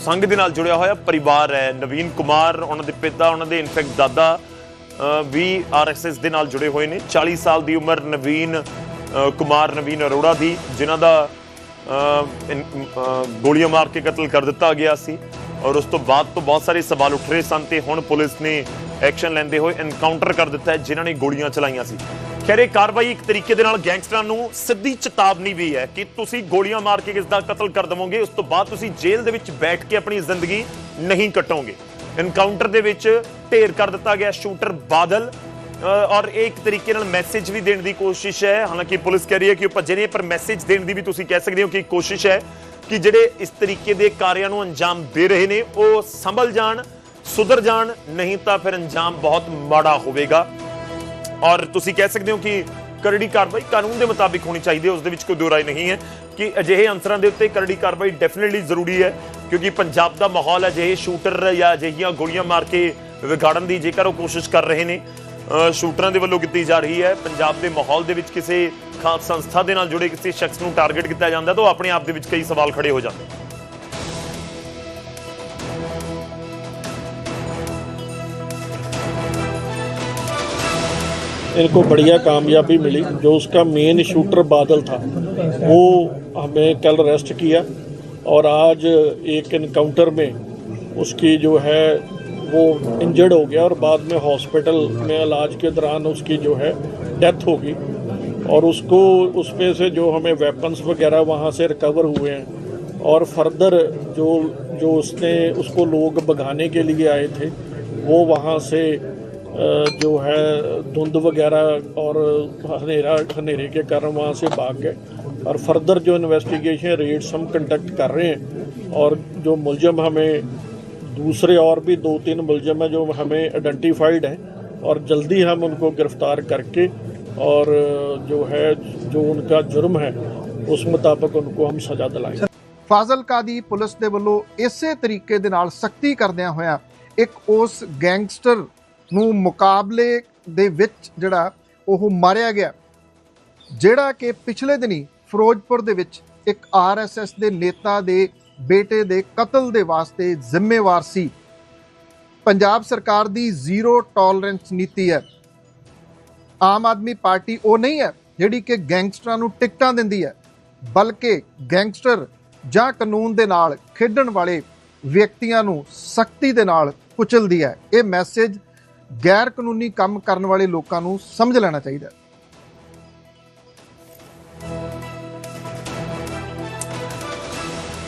ਸੰਘ ਦੇ ਨਾਲ ਜੁੜਿਆ ਹੋਇਆ ਪਰਿਵਾਰ ਹੈ। ਨਵੀਨ ਕੁਮਾਰ ਉਹਨਾਂ ਦੇ ਪਿਤਾ ਉਹਨਾਂ ਦੇ ਇਨਫੈਕਟ ਦਾਦਾ ਅ, ਵੀ ਆਰਐਸਐਸ ਦੇ ਨਾਲ ਜੁੜੇ ਹੋਏ ਨੇ। 40 ਸਾਲ ਦੀ ਉਮਰ ਨਵੀਨ ਕੁਮਾਰ ਨਵੀਨ ਅਰੋੜਾ ਦੀ ਜਿਨ੍ਹਾਂ ਦਾ ਗੋਲੀਆਂ ਮਾਰ ਕੇ ਕਤਲ ਕਰ ਦਿੱਤਾ ਗਿਆ ਸੀ। ਔਰ ਉਸ ਤੋਂ ਬਾਅਦ ਤੋਂ ਬਹੁਤ ਸਾਰੇ ਸਵਾਲ ਉੱਠ ਰਹੇ ਸਨ ਤੇ ਹੁਣ ਪੁਲਿਸ ਨੇ ਐਕਸ਼ਨ ਲੈਂਦੇ ਹੋਏ ਐਨਕਾਊਂਟਰ ਕਰ ਦਿੱਤਾ ਹੈ ਜਿਨ੍ਹਾਂ ਨੇ ਗੋਲੀਆਂ ਚਲਾਈਆਂ ਸੀ। ਖੈਰ, ਇਹ ਕਾਰਵਾਈ ਇੱਕ ਤਰੀਕੇ ਦੇ ਨਾਲ ਗੈਂਗਸਟਰਾਂ ਨੂੰ ਸਿੱਧੀ ਚੇਤਾਵਨੀ ਵੀ ਹੈ ਕਿ ਤੁਸੀਂ ਗੋਲੀਆਂ ਮਾਰ ਕੇ ਕਿਸ ਦਾ ਕਤਲ ਕਰ ਦਵੋਗੇ, ਉਸ ਤੋਂ ਬਾਅਦ ਤੁਸੀਂ ਜੇਲ੍ਹ ਦੇ ਵਿੱਚ ਬੈਠ ਕੇ ਆਪਣੀ ਜ਼ਿੰਦਗੀ ਨਹੀਂ ਕੱਟੋਗੇ। ਐਨਕਾਊਂਟਰ ਦੇ ਵਿੱਚ ਢੇਰ ਕਰ ਦਿੱਤਾ ਗਿਆ ਸ਼ੂਟਰ ਬਾਦਲ ਔਰ ਇਹ ਇੱਕ ਤਰੀਕੇ ਨਾਲ ਮੈਸੇਜ ਵੀ ਦੇਣ ਦੀ ਕੋਸ਼ਿਸ਼ ਹੈ। ਹਾਲਾਂਕਿ ਪੁਲਿਸ ਕਹਿ ਰਹੀ ਹੈ ਕਿ ਉਹ ਭੱਜੇ ਨੇ, ਪਰ ਮੈਸੇਜ ਦੇਣ ਦੀ ਵੀ ਤੁਸੀਂ ਕਹਿ ਸਕਦੇ ਹੋ ਕਿ ਕੋਸ਼ਿਸ਼ ਹੈ ਕਿ ਜਿਹੜੇ ਇਸ ਤਰੀਕੇ ਦੇ ਕਾਰਿਆਂ ਨੂੰ ਅੰਜਾਮ ਦੇ ਰਹੇ ਨੇ, ਉਹ ਸੰਭਲ ਜਾਣ, ਸੁਧਰ ਜਾਣ, ਨਹੀਂ ਤਾਂ ਫਿਰ ਅੰਜਾਮ ਬਹੁਤ ਮਾੜਾ ਹੋਵੇਗਾ। ਔਰ ਤੁਸੀਂ ਕਹਿ ਸਕਦੇ ਹੋ ਕਿ ਕਰੜੀ ਕਾਰਵਾਈ ਕਾਨੂੰਨ ਦੇ ਮੁਤਾਬਿਕ ਹੋਣੀ ਚਾਹੀਦੀ ਹੈ, ਉਸ ਦੇ ਵਿੱਚ ਕੋਈ ਦੋ ਰਾਏ ਨਹੀਂ ਹੈ ਕਿ ਅਜਿਹੇ ਅੰਸਰਾਂ ਦੇ ਉੱਤੇ ਕਰੜੀ ਕਾਰਵਾਈ ਡੈਫੀਨਿਟਲੀ ਜ਼ਰੂਰੀ ਹੈ, ਕਿਉਂਕਿ ਪੰਜਾਬ ਦਾ ਮਾਹੌਲ ਅਜਿਹੇ ਸ਼ੂਟਰ ਜਾਂ ਅਜਿਹੀਆਂ ਗੋਲੀਆਂ ਮਾਰ ਕੇ ਵਿਗਾੜਨ ਦੀ ਜੇਕਰ ਉਹ ਕੋਸ਼ਿਸ਼ ਕਰ ਰਹੇ ਨੇ ਸ਼ੂਟਰਾਂ ਦੇ ਵੱਲੋਂ ਕੀਤੀ ਜਾ ਰਹੀ ਹੈ, ਪੰਜਾਬ ਦੇ ਮਾਹੌਲ ਦੇ ਵਿੱਚ ਕਿਸੇ ਖਾਸ ਸੰਸਥਾ ਦੇ ਨਾਲ ਜੁੜੇ ਕਿਸੇ ਸ਼ਖਸ ਨੂੰ ਟਾਰਗੇਟ ਕੀਤਾ ਜਾਂਦਾ ਤਾਂ ਉਹ ਆਪਣੇ ਆਪ ਦੇ ਵਿੱਚ ਕਈ ਸਵਾਲ ਖੜੇ ਹੋ ਜਾਂਦੇ इनको बढ़िया कामयाबी मिली। जो उसका मेन शूटर बादल था, वो हमें कल रेस्ट किया और आज एक इनकाउंटर में उसकी जो है, वो इंजर्ड हो गया और बाद में हॉस्पिटल में इलाज के दौरान उसकी जो है डेथ हो गई। और उसको उसमें से जो हमें वेपन्स वगैरह वहाँ से रिकवर हुए हैं और फर्दर जो जो उसने, उसको लोग भगाने के लिए आए थे, वो वहाँ से जो है धुंध वगैरह और हनेरा हनेरे के कारण वहाँ से भाग गए और फर्दर जो इन्वेस्टिगेशन रेट्स हम कंडक्ट कर रहे हैं और जो मुलजम हमें दूसरे और भी दो तीन मुलजम हैं जो हमें आइडेंटिफाइड हैं और जल्दी हम उनको गिरफ्तार करके और जो है जो उनका जुर्म है उस मुताबिक उनको हम सज़ा दिलाएंगे ਫਾਜ਼ਿਲਕਾ ਦੀ ਪੁਲਿਸ ਦੇ ਵੱਲੋਂ ਇਸੇ ਤਰੀਕੇ ਦੇ ਨਾਲ ਸਖਤੀ ਕਰਦਿਆਂ ਹੋਇਆ ਇੱਕ ਉਸ ਗੈਂਗਸਟਰ ਨੂੰ ਮੁਕਾਬਲੇ ਦੇ ਵਿੱਚ ਜਿਹੜਾ ਉਹ ਮਾਰਿਆ ਗਿਆ। ਜਿਹੜਾ ਕਿ ਪਿਛਲੇ ਦਿਨੀ ਫਿਰੋਜ਼ਪੁਰ ਦੇ ਵਿੱਚ ਇੱਕ ਆਰਐਸਐਸ ਦੇ ਨੇਤਾ ਦੇ ਬੇਟੇ ਦੇ ਕਤਲ ਦੇ ਵਾਸਤੇ ਜ਼ਿੰਮੇਵਾਰ ਸੀ। ਪੰਜਾਬ ਸਰਕਾਰ ਦੀ ਜ਼ੀਰੋ ਟੋਲਰੈਂਸ ਨੀਤੀ ਹੈ। ਆਮ ਆਦਮੀ ਪਾਰਟੀ ਉਹ ਨਹੀਂ ਹੈ ਜਿਹੜੀ ਕਿ ਗੈਂਗਸਟਰਾਂ ਨੂੰ ਟਿਕਟਾਂ ਦਿੰਦੀ ਹੈ, ਬਲਕਿ ਗੈਂਗਸਟਰ ਜਾਂ ਕਾਨੂੰਨ ਦੇ ਨਾਲ ਖੇਡਣ ਵਾਲੇ ਵਿਅਕਤੀਆਂ ਨੂੰ ਸਖਤੀ ਦੇ ਨਾਲ ਕੁਚਲਦੀ ਹੈ। ਇਹ ਮੈਸੇਜ ਗੈਰ ਕਾਨੂੰਨੀ ਕੰਮ ਕਰਨ ਵਾਲੇ ਲੋਕਾਂ ਨੂੰ ਸਮਝ ਲੈਣਾ ਚਾਹੀਦਾ ਹੈ।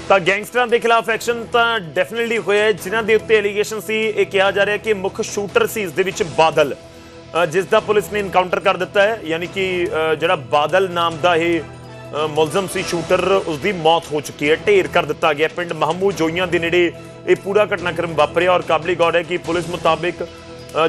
ਤਾਂ ਗੈਂਗਸਟਰਾਂ ਦੇ ਖਿਲਾਫ ਐਕਸ਼ਨ ਤਾਂ ਡੈਫੀਨਿਟਲੀ ਹੋਇਆ ਹੈ। ਜਿਨ੍ਹਾਂ ਦੇ ਉੱਤੇ ਐਲੀਗੇਸ਼ਨ ਸੀ ਇਹ ਕਿਹਾ ਜਾ ਰਿਹਾ ਕਿ ਮੁੱਖ ਸ਼ੂਟਰ ਸੀ ਇਸ ਦੇ ਵਿੱਚ ਬਾਦਲ। ਅ, ਜਿਸ ਦਾ ਪੁਲਿਸ ਨੇ ਇਨਕਾਊਂਟਰ ਕਰ ਦਿੱਤਾ ਹੈ ਯਾਨੀ ਕਿ ਜਿਹੜਾ ਬਾਦਲ ਨਾਮ ਦਾ ਇਹ ਮੁਲਜ਼ਮ ਸੀ ਸ਼ੂਟਰ ਉਸ ਦੀ ਮੌਤ ਹੋ ਚੁੱਕੀ ਹੈ। ਢੇਰ ਕਰ ਦਿੱਤਾ ਗਿਆ। ਪਿੰਡ ਮਹਮੂ ਜੋਈਆਂ ਦੇ ਨੇੜੇ ਇਹ ਪੂਰਾ ਘਟਨਾਕ੍ਰਮ ਵਾਪਰਿਆ ਔਰ ਕਾਬਲੀ ਗੌਰ ਹੈ ਕਿ ਪੁਲਿਸ ਮੁਤਾਬਿਕ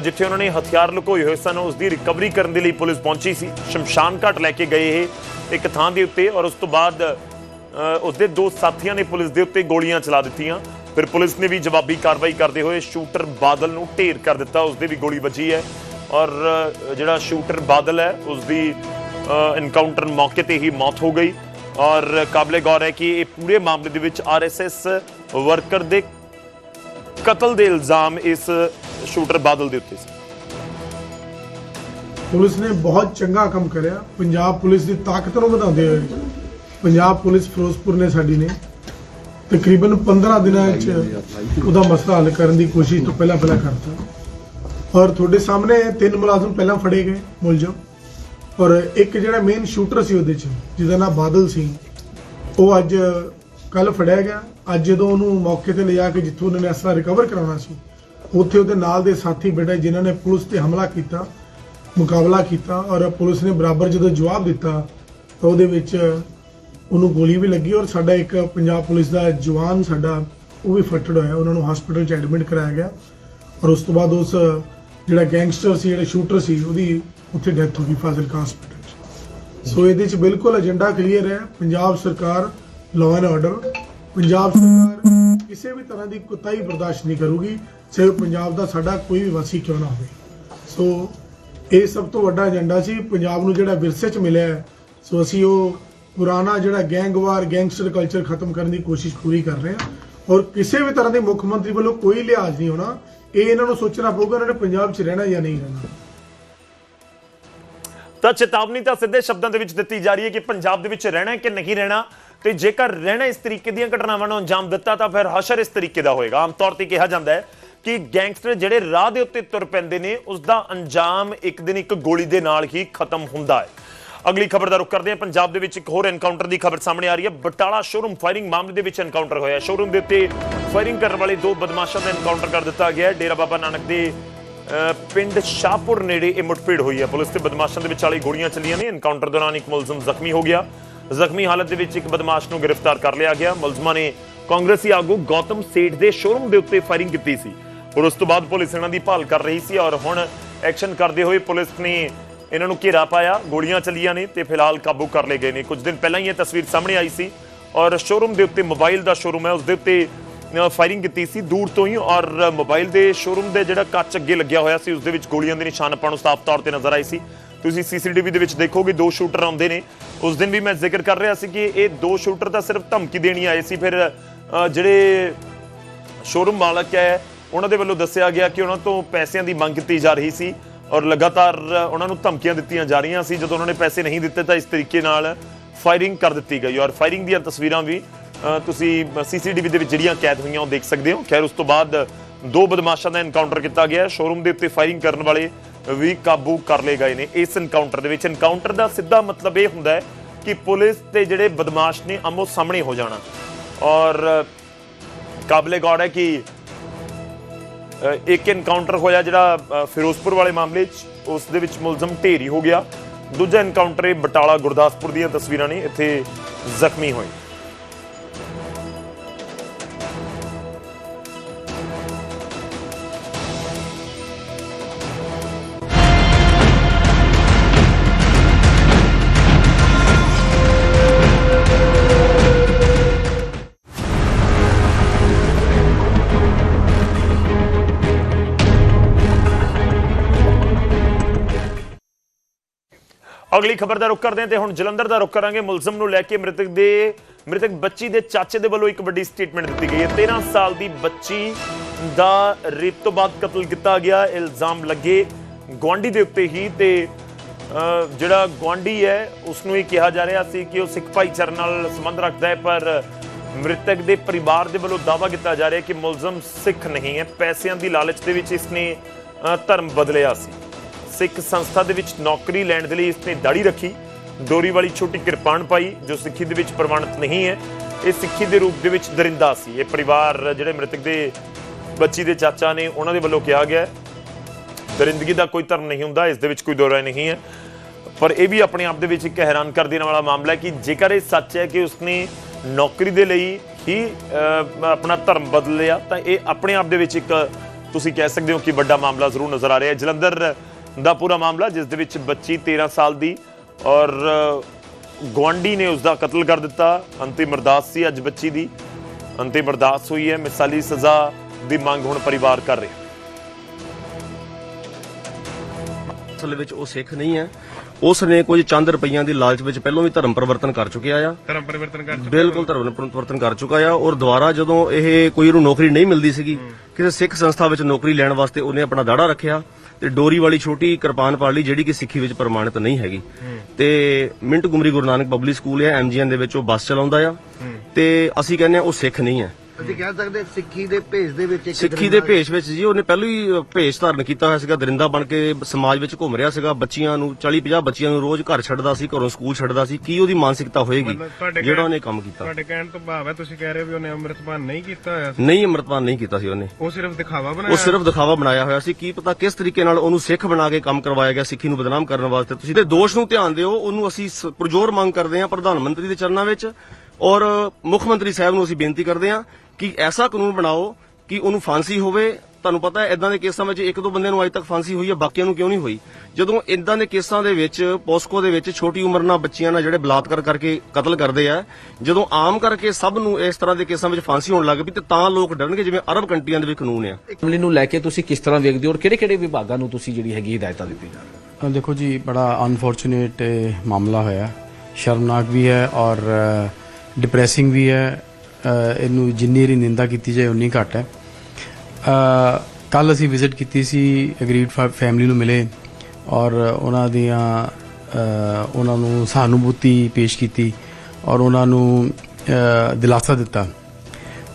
ਜਿੱਥੇ ਉਹਨਾਂ ਨੇ ਹਥਿਆਰ ਲੁਕੋਏ ਹੋਏ ਸਨ ਉਸ ਦੀ ਰਿਕਵਰੀ ਕਰਨ ਦੇ ਲਈ ਪੁਲਿਸ ਪਹੁੰਚੀ ਸੀ। ਸ਼ਮਸ਼ਾਨ ਘਾਟ ਲੈ ਕੇ ਗਏ ਇਹ ਇੱਕ ਥਾਂ ਦੇ ਉੱਤੇ ਔਰ ਉਸ ਤੋਂ ਬਾਅਦ ਅ, ਉਸਦੇ ਦੋ ਸਾਥੀਆਂ ਨੇ ਪੁਲਿਸ ਦੇ ਉੱਤੇ ਗੋਲੀਆਂ ਚਲਾ ਦਿੱਤੀਆਂ। ਫਿਰ ਪੁਲਿਸ ਨੇ ਵੀ ਜਵਾਬੀ ਕਾਰਵਾਈ ਕਰਦੇ ਹੋਏ ਸ਼ੂਟਰ ਬਾਦਲ ਨੂੰ ਢੇਰ ਕਰ ਦਿੱਤਾ। ਉਸਦੇ ਵੀ ਗੋਲੀ ਵੱਜੀ ਹੈ ਔਰ ਜਿਹੜਾ ਸ਼ੂਟਰ ਬਾਦਲ ਹੈ ਉਸਦੀ ਇਨਕਾਊਂਟਰ ਮੌਕੇ ਤੇ ਹੀ ਮੌਤ ਹੋ ਗਈ। ਔਰ ਕਾਬਲੇ ਗੌਰ ਹੈ ਕਿ ਇਹ ਪੂਰੇ ਮਾਮਲੇ ਦੇ ਵਿੱਚ ਆਰਐਸਐਸ ਵਰਕਰ ਦੇ ਕਤਲ ਦੇ ਇਲਜ਼ਾਮ ਇਸ ਸ਼ੂਟਰ ਬਾਦਲ ਦੇ ਉੱਤੇ ਸੀ। ਪੁਲਿਸ ਨੇ ਬਹੁਤ ਚੰਗਾ ਕੰਮ ਕਰਿਆ। ਪੰਜਾਬ ਪੁਲਿਸ ਦੀ ਤਾਕਤ ਨੂੰ ਵਧਾਉਂਦੇ ਹੋਏ ਪੰਜਾਬ ਪੁਲਿਸ ਫਿਰੋਜ਼ਪੁਰ ਨੇ ਸਾਡੀ ਨੇ ਤਕਰੀਬਨ 15 ਦਿਨਾਂ ਵਿੱਚ ਉਹਦਾ ਮਸਲਾ ਹੱਲ ਕਰਨ ਦੀ ਕੋਸ਼ਿਸ਼ ਤੋਂ ਪਹਿਲਾਂ ਪਹਿਲਾਂ ਕਰਤਾ। ਔਰ ਤੁਹਾਡੇ ਸਾਹਮਣੇ ਤਿੰਨ ਮੁਲਾਜ਼ਮ ਪਹਿਲਾਂ ਫੜੇ ਗਏ ਮੁਲਜ਼ਮ। ਔਰ ਇੱਕ ਜਿਹੜਾ ਮੇਨ ਸ਼ੂਟਰ ਸੀ ਉਹਦੇ ਚ, ਜਿਹਦਾ ਨਾਮ ਬਾਦਲ ਸਿੰਘ ਉਹ ਅੱਜ ਕੱਲ ਫੜਿਆ ਗਿਆ। ਅੱਜ ਜਦੋਂ ਉਹਨੂੰ ਮੌਕੇ ਤੇ ਲਿਜਾ ਕੇ ਜਿੱਥੋਂ ਉਹਨਾਂ ਅਸਲਾ ਰਿਕਵਰ ਕਰਾਉਣਾ ਸੀ ਉੱਥੇ ਉਹਦੇ ਨਾਲ ਦੇ ਸਾਥੀ ਬੇਟੇ ਜਿਨ੍ਹਾਂ ਨੇ ਪੁਲਿਸ ਤੇ ਹਮਲਾ ਕੀਤਾ, ਮੁਕਾਬਲਾ ਕੀਤਾ ਔਰ ਪੁਲਿਸ ਨੇ ਬਰਾਬਰ ਜਦੋਂ ਜਵਾਬ ਦਿੱਤਾ ਤਾਂ ਉਹਦੇ ਵਿੱਚ ਉਹਨੂੰ ਗੋਲੀ ਵੀ ਲੱਗੀ ਔਰ ਸਾਡਾ ਇੱਕ ਪੰਜਾਬ ਪੁਲਿਸ ਦਾ ਜਵਾਨ ਸਾਡਾ, ਉਹ ਵੀ ਫੱਟੜ ਹੋਇਆ, ਉਹਨਾਂ ਨੂੰ ਹਸਪੀਟਲ 'ਚ ਐਡਮਿਟ ਕਰਾਇਆ ਗਿਆ ਔਰ ਉਸ ਤੋਂ ਬਾਅਦ ਉਸ ਜਿਹੜਾ ਗੈਂਗਸਟਰ ਸੀ, ਜਿਹੜਾ ਸ਼ੂਟਰ ਸੀ, ਉਹਦੀ ਉੱਥੇ ਡੈਥ ਹੋ ਗਈ ਫਾਜ਼ਿਲਕਾ ਹਸਪੀਟਲ 'ਚ। ਸੋ ਇਹਦੇ 'ਚ ਬਿਲਕੁਲ ਏਜੰਡਾ ਕਲੀਅਰ ਹੈ, ਪੰਜਾਬ ਸਰਕਾਰ ਲਾਅ ਐਂਡ ਆਰਡਰ ਪੰਜਾਬ ਸਰਕਾਰ ਕਿਸੇ ਵੀ ਤਰ੍ਹਾਂ ਦੀ ਕੁਤਾਈ ਬਰਦਾਸ਼ਤ ਨਹੀਂ ਕਰੂਗੀ। ਚਾਹੇ ਪੰਜਾਬ ਦਾ ਸਾਡਾ ਕੋਈ ਵੀ ਵਾਸੀ ਕਿਉਂ ਨਾ ਹੋਵੇ। ਸੋ ਇਹ ਸਭ ਤੋਂ ਵੱਡਾ ਏਜੰਡਾ ਸੀ। ਪੰਜਾਬ ਨੂੰ ਜਿਹੜਾ ਵਿਰਸੇ 'ਚ ਮਿਲਿਆ ਹੈ, ਸੋ ਅਸੀਂ ਉਹ ਪੁਰਾਣਾ ਜਿਹੜਾ ਗੈਂਗਵਾਰ ਗੈਂਗਸਟਰ ਕਲਚਰ ਖਤਮ ਕਰਨ ਦੀ ਕੋਸ਼ਿਸ਼ ਪੂਰੀ ਕਰ ਰਹੇ ਹਾਂ। ਔਰ ਕਿਸੇ ਵੀ ਤਰ੍ਹਾਂ ਦੇ ਮੁੱਖ ਮੰਤਰੀ ਵੱਲੋਂ ਕੋਈ ਲਿਹਾਜ਼ ਨਹੀਂ ਹੋਣਾ, ਇਹ ਇਹਨਾਂ ਨੂੰ ਸੋਚਣਾ ਪਊਗਾ ਇਹਨਾਂ ਨੇ ਪੰਜਾਬ 'ਚ ਰਹਿਣਾ ਜਾਂ ਨਹੀਂ ਰਹਿਣਾ। ਤਾਂ ਚੇਤਾਵਨੀ ਤਾਂ ਸਿੱਧੇ ਸ਼ਬਦਾਂ ਦੇ ਵਿੱਚ ਦਿੱਤੀ ਜਾ ਰਹੀ ਹੈ ਕਿ ਪੰਜਾਬ ਦੇ ਵਿੱਚ ਰਹਿਣਾ ਹੈ ਕਿ ਨਹੀਂ ਰਹਿਣਾ, ਤੇ ਜੇਕਰ ਰਹਿਣਾ ਇਸ ਤਰੀਕੇ ਦੀਆਂ ਘਟਨਾਵਾਂ ਨੂੰ ਅੰਜਾਮ ਦਿੱਤਾ, ਤਾਂ ਫਿਰ ਹਸ਼ਰ ਇਸ ਤਰੀਕੇ ਦਾ ਹੋਏਗਾ। ਆਮ ਤੌਰ ਤੇ ਕਿਹਾ ਜਾਂਦਾ ਹੈ ਕਿ ਗੈਂਗਸਟਰ ਜਿਹੜੇ ਰਾਹ ਦੇ ਉੱਤੇ ਤੁਰ ਪੈਂਦੇ ਨੇ ਉਸ ਦਾ ਅੰਜਾਮ ਇੱਕ ਦਿਨ ਇੱਕ ਗੋਲੀ ਦੇ ਨਾਲ ਹੀ ਖਤਮ ਹੁੰਦਾ ਹੈ। ਅਗਲੀ ਖਬਰ ਦਾ ਰੁਖ ਕਰਦੇ ਹਾਂ। ਪੰਜਾਬ ਦੇ ਵਿੱਚ ਇੱਕ ਹੋਰ ਐਨਕਾਊਂਟਰ ਦੀ ਖਬਰ ਸਾਹਮਣੇ ਆ ਰਹੀ ਹੈ। ਬਟਾਲਾ ਸ਼ੋਰੂਮ ਫਾਇਰਿੰਗ ਮਾਮਲੇ ਦੇ ਵਿੱਚ ਐਨਕਾਊਂਟਰ ਹੋਇਆ ਸ਼ੋਰੂਮ ਦੇ ਉੱਤੇ ਫਾਇਰਿੰਗ ਕਰਨ ਵਾਲੇ ਦੋ ਬਦਮਾਸ਼ਾਂ ਦਾ ਐਨਕਾਊਂਟਰ ਕਰ ਦਿੱਤਾ ਗਿਆ ਹੈ। ਡੇਰਾ ਬਾਬਾ ਨਾਨਕ ਦੇ ਅਹ, ਪਿੰਡ ਸ਼ਾਹਪੁਰ ਨੇੜੇ ਇਹ ਮੁੱਠਭੇੜ ਹੋਈ ਹੈ। ਪੁਲਿਸ ਤੇ ਬਦਮਾਸ਼ਾਂ ਦੇ ਵਿਚਾਲੇ ਗੋਲੀਆਂ ਚੱਲੀਆਂ ਨੇ। ਐਨਕਾਊਂਟਰ ਦੌਰਾਨ ਇੱਕ ਮੁਲਜ਼ਮ ਜ਼ਖਮੀ ਹੋ ਗਿਆ। ਜ਼ਖਮੀ ਹਾਲਤ ਦੇ ਵਿੱਚ ਇੱਕ ਬਦਮਾਸ਼ ਨੂੰ ਗ੍ਰਿਫਤਾਰ ਕਰ ਲਿਆ ਗਿਆ। ਮੁਲਜ਼ਮਾਂ ਨੇ ਕਾਂਗਰਸੀ ਆਗੂ ਗੌਤਮ ਸੇਠ ਦੇ ਸ਼ੋਰੂਮ ਦੇ ਉੱਤੇ ਫਾਇਰਿੰਗ ਕੀਤੀ ਸੀ। ਔਰ ਉਸ ਤੋਂ ਬਾਅਦ ਪੁਲਿਸ ਇਹਨਾਂ ਦੀ ਭਾਲ ਕਰ ਰਹੀ ਸੀ ਔਰ ਹੁਣ ਐਕਸ਼ਨ ਕਰਦੇ ਹੋਏ ਪੁਲਿਸ ਨੇ ਇਹਨਾਂ ਨੂੰ ਘੇਰਾ ਪਾਇਆ, ਗੋਲੀਆਂ ਚੱਲੀਆਂ ਨੇ ਤੇ ਫਿਲਹਾਲ ਕਾਬੂ ਕਰ ਲਏ ਗਏ ਨੇ। ਕੁਝ ਦਿਨ ਪਹਿਲਾਂ ਹੀ ਇਹ ਤਸਵੀਰ ਸਾਹਮਣੇ ਆਈ ਸੀ ਔਰ ਸ਼ੋਰੂਮ ਦੇ ਉੱਤੇ ਮੋਬਾਈਲ ਦਾ ਸ਼ੋਰੂਮ ਹੈ, ਉਸ ਦੇ ਉੱਤੇ ਫਾਇਰਿੰਗ ਕੀਤੀ ਸੀ ਦੂਰ ਤੋਂ ਹੀ ਔਰ ਮੋਬਾਈਲ ਦੇ ਸ਼ੋਰੂਮ ਦੇ ਜਿਹੜਾ ਕੱਚ ਅੱਗੇ ਲੱਗਿਆ ਹੋਇਆ ਸੀ, ਉਸ ਦੇ ਵਿੱਚ ਗੋਲੀਆਂ ਦੇ ਨਿਸ਼ਾਨ ਆਪਾਂ ਨੂੰ ਸਾਫ਼ ਤੌਰ ਤੇ ਨਜ਼ਰ ਆਏ ਸੀ। ਤੁਸੀਂ ਸੀਸੀਟੀਵੀ ਦੇ ਵਿੱਚ ਦੇਖੋਗੇ, ਦੋ ਸ਼ੂਟਰ ਆਉਂਦੇ ਨੇ। ਉਸ ਦਿਨ ਵੀ ਮੈਂ ਜ਼ਿਕਰ ਕਰ ਰਿਹਾ ਸੀ ਕਿ ਇਹ ਦੋ ਸ਼ੂਟਰ ਤਾਂ ਸਿਰਫ ਧਮਕੀ ਦੇਣੀ ਆਏ ਸੀ। ਫਿਰ ਜਿਹੜੇ ਸ਼ੋਰੂਮ ਮਾਲਕ ਹੈ ਉਹਨਾਂ ਦੇ ਵੱਲੋਂ ਦੱਸਿਆ ਗਿਆ ਕਿ ਉਹਨਾਂ ਤੋਂ ਪੈਸਿਆਂ ਦੀ ਮੰਗ ਕੀਤੀ ਜਾ ਰਹੀ ਸੀ ਔਰ ਲਗਾਤਾਰ ਉਹਨਾਂ ਨੂੰ ਧਮਕੀਆਂ ਦਿੱਤੀਆਂ ਜਾ ਰਹੀਆਂ ਸੀ। ਜਦੋਂ ਉਹਨਾਂ ਨੇ ਪੈਸੇ ਨਹੀਂ ਦਿੱਤੇ ਤਾਂ ਇਸ ਤਰੀਕੇ ਨਾਲ ਫਾਇਰਿੰਗ ਕਰ ਦਿੱਤੀ ਗਈ ਔਰ ਫਾਇਰਿੰਗ ਦੀਆਂ ਤਸਵੀਰਾਂ ਵੀ ਅ, ਤੁਸੀਂ ਸੀਸੀਟੀਵੀ ਦੇ ਵਿੱਚ ਜਿਹੜੀਆਂ ਕੈਦ ਹੋਈਆਂ ਉਹ ਦੇਖ ਸਕਦੇ ਹੋ। ਖੈਰ ਉਸ ਤੋਂ ਬਾਅਦ ਦੋ ਬਦਮਾਸ਼ਾਂ ਦਾ ਐਨਕਾਊਂਟਰ ਕੀਤਾ ਗਿਆ। ਸ਼ੋਰੂਮ ਦੇ ਉੱਤੇ ਫਾਇਰਿੰਗ ਕਰਨ ਵਾਲੇ ਵੀ ਕਾਬੂ ਕਰ ਲਏ ਗਏ ਨੇ ਇਸ ਐਨਕਾਊਂਟਰ ਦੇ ਵਿੱਚ। ਐਨਕਾਊਂਟਰ ਦਾ ਸਿੱਧਾ ਮਤਲਬ ਇਹ ਹੁੰਦਾ ਹੈ ਕਿ ਪੁਲਿਸ ਤੇ ਜਿਹੜੇ ਬਦਮਾਸ਼ ਨੇ ਆਮੋ ਸਾਹਮਣੇ ਹੋ ਜਾਣਾ। ਔਰ ਕਾਬਲੇ ਗੌਰ ਹੈ ਕਿ ਇੱਕ ਇਨਕਾਊਂਟਰ ਹੋਇਆ ਜਿਹੜਾ ਫਿਰੋਜ਼ਪੁਰ ਵਾਲੇ ਮਾਮਲੇ 'ਚ, ਉਸ ਦੇ ਵਿੱਚ ਮੁਲਜ਼ਮ ਢੇਰੀ ਹੋ ਗਿਆ। ਦੂਜਾ ਇਨਕਾਊਂਟਰ ਇਹ ਬਟਾਲਾ ਗੁਰਦਾਸਪੁਰ ਦੀਆਂ ਤਸਵੀਰਾਂ ਨੇ, ਇੱਥੇ ਜ਼ਖਮੀ ਹੋਏ। ਅਗਲੀ ਖਬਰ ਦਾ ਰੁਖ ਕਰਦੇ ਹਾਂ ਤੇ ਹੁਣ ਜਲੰਧਰ ਦਾ ਰੁਖ ਕਰਾਂਗੇ। ਮੁਲਜ਼ਮ ਨੂੰ ਲੈ ਕੇ ਮ੍ਰਿਤਕ ਦੇ ਮ੍ਰਿਤਕ ਬੱਚੀ ਦੇ ਚਾਚੇ ਦੇ ਵੱਲੋਂ ਇੱਕ ਵੱਡੀ ਸਟੇਟਮੈਂਟ ਦਿੱਤੀ ਗਈ ਹੈ। 13 ਸਾਲ ਦੀ ਬੱਚੀ ਦਾ ਰੇਪ ਤੋਂ ਬਾਅਦ ਕਤਲ ਕੀਤਾ ਗਿਆ। ਇਲਜ਼ਾਮ ਲੱਗੇ ਗਵਾਂਡੀ ਦੇ ਉੱਤੇ ਹੀ ਤੇ ਜਿਹੜਾ ਗਵਾਂਡੀ ਹੈ ਉਸ ਨੂੰ ਇਹ ਕਿਹਾ ਜਾ ਰਿਹਾ ਸੀ ਕਿ ਉਹ ਸਿੱਖ ਭਾਈਚਾਰੇ ਨਾਲ ਸੰਬੰਧ ਰੱਖਦਾ ਹੈ ਪਰ ਮ੍ਰਿਤਕ ਦੇ ਪਰਿਵਾਰ ਦੇ ਵੱਲੋਂ ਦਾਅਵਾ ਕੀਤਾ ਜਾ ਰਿਹਾ ਕਿ ਮੁਲਜ਼ਮ ਸਿੱਖ ਨਹੀਂ ਹੈ। ਪੈਸਿਆਂ ਦੀ ਲਾਲਚ ਦੇ ਵਿੱਚ ਇਸਨੇ ਅਹ, ਧਰਮ ਬਦਲਿਆ ਸੀ। ਸਿੱਖ ਸੰਸਥਾ ਦੇ ਵਿੱਚ ਨੌਕਰੀ ਲੈਣ ਦੇ ਲਈ ਇਸਨੇ ਦਾੜੀ ਰੱਖੀ। ਡੋਰੀ ਵਾਲੀ ਛੋਟੀ ਕਿਰਪਾਨ ਪਾਈ, ਜੋ ਸਿੱਖੀ ਦੇ ਵਿੱਚ ਪ੍ਰਮਾਣਿਤ ਨਹੀਂ ਹੈ। ਇਹ ਸਿੱਖੀ ਦੇ ਰੂਪ ਦੇ ਵਿੱਚ ਦਰਿੰਦਾ ਸੀ। ਇਹ ਪਰਿਵਾਰ ਜਿਹੜੇ ਮ੍ਰਿਤਕ ਦੇ ਬੱਚੀ ਦੇ ਚਾਚਾ ਨੇ, ਉਹਨਾਂ ਦੇ ਵੱਲੋਂ ਕਿਹਾ ਗਿਆ ਦਰਿੰਦਗੀ ਦਾ ਕੋਈ ਧਰਮ ਨਹੀਂ ਹੁੰਦਾ, ਇਸ ਦੇ ਵਿੱਚ ਕੋਈ ਦੋ ਨਹੀਂ ਹੈ। ਪਰ ਇਹ ਵੀ ਆਪਣੇ ਆਪ ਦੇ ਵਿੱਚ ਇੱਕ ਹੈਰਾਨ ਕਰ ਦੇਣ ਵਾਲਾ ਮਾਮਲਾ ਹੈ ਕਿ ਜੇਕਰ ਇਹ ਸੱਚ ਹੈ ਕਿ ਉਸਨੇ ਨੌਕਰੀ ਦੇ ਲਈ ਹੀ ਆਪਣਾ ਧਰਮ ਬਦਲ ਲਿਆ, ਤਾਂ ਇਹ ਆਪਣੇ ਆਪ ਦੇ ਵਿੱਚ ਇੱਕ ਤੁਸੀਂ ਕਹਿ ਸਕਦੇ ਹੋ ਕਿ ਵੱਡਾ ਮਾਮਲਾ ਜ਼ਰੂਰ ਨਜ਼ਰ ਆ ਰਿਹਾ ਹੈ। ਜਲੰਧਰ ਦਾ ਪੂਰਾ ਮਾਮਲਾ ਜਿਸ ਦੇ ਵਿੱਚ ਬੱਚੀ 13 ਸਾਲ ਦੀ ਔਰ ਗਵਾਂਡੀ ਨੇ ਉਸ ਦਾ ਕਤਲ ਕਰ ਦਿੱਤਾ। ਅੰਤਿਮ ਅਰਦਾਸ ਸੀ ਅੱਜ ਬੱਚੀ ਦੀ। ਅੰਤਿਮ ਅਰਦਾਸ ਹੋਈ ਹੈ ਮਿਸਾਲੀ ਸਜ਼ਾ ਦੀ ਮੰਗ ਹੁਣ ਪਰਿਵਾਰ ਕਰ ਰਿਹਾ ਅਸਲ ਵਿੱਚ ਉਹ ਸਿੱਖ ਨਹੀਂ ਹੈ। ਉਸ ਨੇ ਕੁਝ ਚੰਦ ਰੁਪਈਆਂ ਦੀ ਲਾਲਚ ਵਿੱਚ ਪਹਿਲਾਂ ਵੀ ਧਰਮ ਪਰਿਵਰਤਨ ਕਰ ਚੁੱਕਿਆ ਆ। ਧਰਮ ਪਰਿਵਰਤਨ ਕਰ ਚੁੱਕਾ ਬਿਲਕੁਲ ਧਰਮ ਪਰਿਵਰਤਨ ਕਰ ਚੁੱਕਾ ਆ ਔਰ ਦੁਬਾਰਾ ਜਦੋਂ ਇਹ ਕੋਈ ਨੂੰ ਨੌਕਰੀ ਨਹੀਂ ਮਿਲਦੀ ਸੀਗੀ ਕਿਸੇ ਸਿੱਖ ਸੰਸਥਾ ਵਿੱਚ ਨੌਕਰੀ ਲੈਣ ਵਾਸਤੇ ਉਹਨੇ ਆਪਣਾ ਦਾੜਾ ਰੱਖਿਆ। ਤੇ ਡੋਰੀ ਵਾਲੀ ਛੋਟੀ ਕਿਰਪਾਨ ਪਾ ਲਈ ਜਿਹੜੀ ਕਿ ਸਿੱਖੀ ਵਿੱਚ ਪ੍ਰਮਾਣਿਤ ਨਹੀਂ ਹੈਗੀ। ਤੇ Montgomery Guru Nanak public school ਹੈ ਐਮਜੀਐਨ ਦੇ ਵਿੱਚ ਉਹ ਬੱਸ ਚਲਾਉਂਦਾ ਆ। ਤੇ ਅਸੀਂ ਕਹਿੰਦੇ ਆ ਉਹ ਸਿੱਖ ਨਹੀਂ ਹੈ ਅਸੀਂ ਕਹਿ ਸਕਦੇ ਹਾਂ ਸਿੱਖੀ ਦੇ ਭੇਸ ਦੇ ਵਿੱਚ ਇੱਕ ਸਿੱਖੀ ਦੇ ਭੇਸ਼ ਵਿੱਚ ਜੀ ਉਹਨੇ ਪਹਿਲਾਂ ਹੀ ਭੇਸ਼ ਧਾਰਨ ਕੀਤਾ ਹੋਇਆ ਸੀਗਾ ਦਰਿੰਦਾ ਬਣ ਕੇ ਸਮਾਜ ਵਿੱਚ ਘੁੰਮ ਰਿਹਾ ਸੀਗਾ ਬੱਚੀਆਂ ਨੂੰ 40 50 ਬੱਚੀਆਂ ਨੂੰ ਰੋਜ਼ ਘਰ ਛੱਡਦਾ ਸੀ ਘਰੋਂ ਸਕੂਲ ਛੱਡਦਾ ਸੀ ਕੀ ਉਹਦੀ ਮਾਨਸਿਕਤਾ ਹੋਏਗੀ? ਮਤਲਬ ਤੁਹਾਡੇ ਜਿਹੜਾ ਕਹਿਣ- ਉਹਨੇ ਕੰਮ ਕੀਤਾ। ਤੁਹਾਡੇ ਕਹਿਣ ਤੋਂ ਭਾਵ ਹੈ ਤੁਸੀਂ ਕਹਿ ਰਹੇ ਹੋ ਵੀ ਉਹਨੇ ਅੰਮ੍ਰਿਤਪਾਨ ਨਹੀਂ ਕੀਤਾ ਹੋਇਆ ਸੀ। ਨਹੀਂ ਅੰਮ੍ਰਿਤਪਾਨ ਨਹੀਂ ਕੀਤਾ ਸੀ ਉਹਨੇ। ਉਹ ਸਿਰਫ ਦਿਖਾਵਾ ਉਹ ਬਣਾਇਆ ਸਿਰਫ ਦਿਖਾਵਾ ਬਣਾਇਆ ਹੋਇਆ ਸੀ। ਕੀ ਪਤਾ ਕਿਸ ਤਰੀਕੇ ਨਾਲ ਉਹਨੂੰ ਸਿੱਖ ਬਣਾ ਕੇ ਕੰਮ ਕਰਵਾਇਆ ਗਿਆ ਸਿੱਖੀ ਨੂੰ ਬਦਨਾਮ ਕਰਨ ਵਾਸਤੇ। ਤੁਸੀਂ ਤੇ ਦੋਸ਼ ਨੂੰ ਧਿਆਨ ਦਿਓ ਉਹਨੂੰ ਅਸੀਂ ਸ- ਪੁਰਜੋਰ ਮੰਗ ਕਰਦੇ ਹਾਂ ਪ੍ਰਧਾਨ ਮੰਤਰੀ ਦੇ ਚਰਨਾਂ ਵਿੱਚ ਔਰ ਮੁੱਖ ਮੰਤਰੀ ਸਾਹਿਬ ਨੂੰ ਅਸੀਂ ਬੇਨਤੀ ਕਰਦੇ ਹਾਂ ਕਿ ਐਸਾ ਕਾਨੂੰਨ ਬਣਾਓ ਕਿ ਉਹਨੂੰ ਫਾਂਸੀ ਹੋਵੇ। ਤੁਹਾਨੂੰ ਪਤਾ ਹੈ ਇਦਾਂ ਦੇ ਕੇਸਾਂ ਵਿੱਚ ਇੱਕ ਦੋ ਬੰਦੇ ਨੂੰ ਅੱਜ ਤੱਕ ਫਾਂਸੀ ਹੋਈ ਹੈ ਬਾਕੀਆਂ ਨੂੰ ਕਿਉਂ ਨਹੀਂ ਹੋਈ? ਜਦੋਂ ਇਦਾਂ ਦੇ ਕੇਸਾਂ ਦੇ ਵਿੱਚ ਪੋਸਕੋ ਦੇ ਵਿੱਚ ਛੋਟੀ ਉਮਰ ਨਾਲ ਬੱਚੀਆਂ ਨਾਲ ਜਿਹੜੇ ਬਲਾਤਕਾਰ ਕਰਕੇ ਕਤਲ ਕਰਦੇ ਆ ਜਦੋਂ ਆਮ ਕਰਕੇ ਸਭ ਨੂੰ ਇਸ ਤਰ੍ਹਾਂ ਦੇ ਕੇਸਾਂ ਵਿੱਚ ਫਾਂਸੀ ਹੋਣ ਲੱਗ ਪਈ ਤੇ ਤਾਂ ਲੋਕ ਡਰਨਗੇ ਜਿਵੇਂ ਅਰਬ ਕੰਟਰੀਆਂ ਦੇ ਵਿੱਚ ਕਾਨੂੰਨ ਆ। ਮਾਮਲੇ ਨੂੰ ਲੈ ਕੇ ਤੁਸੀਂ ਕਿਸ ਤਰ੍ਹਾਂ ਵੇਖਦੇ ਹੋ ਔਰ ਕਿਹੜੇ ਕਿਹੜੇ ਵਿਭਾਗਾਂ ਨੂੰ ਤੁਸੀਂ ਜਿਹੜੀ ਹੈਗੀ ਹਦਾਇਤਾਂ ਦਿੱਤੀ ਜਾ ਰਹੀਆਂ ਅ, ਦੇਖੋ ਜੀ ਬੜਾ ਅਨਫੋਰਚੂਨੇਟ ਮਾਮਲਾ ਹੋਇਆ। ਸ਼ਰਮਨਾਕ ਵੀ ਹੈ ਔਰ ਡਿਪਰੈਸਿੰਗ ਵੀ ਹੈ। ਇਹਨੂੰ ਜਿੰਨੀ ਇਹਦੀ ਨਿੰਦਾ ਕੀਤੀ ਜਾਏ, ਉਨੀ ਘੱਟ ਹੈ। ਕੱਲ ਅਸੀਂ ਵਿਜ਼ਿਟ ਕੀਤੀ ਸੀ ਅਗਰੀਡ ਫੈਮਿਲੀ ਨੂੰ ਮਿਲੇ ਔਰ ਉਹਨਾਂ ਦੀਆਂ ਉਹਨਾਂ ਨੂੰ ਸਹਾਨੁਭੂਤੀ ਪੇਸ਼ ਕੀਤੀ ਔਰ ਉਹਨਾਂ ਨੂੰ ਦਿਲਾਸਾ ਦਿੱਤਾ।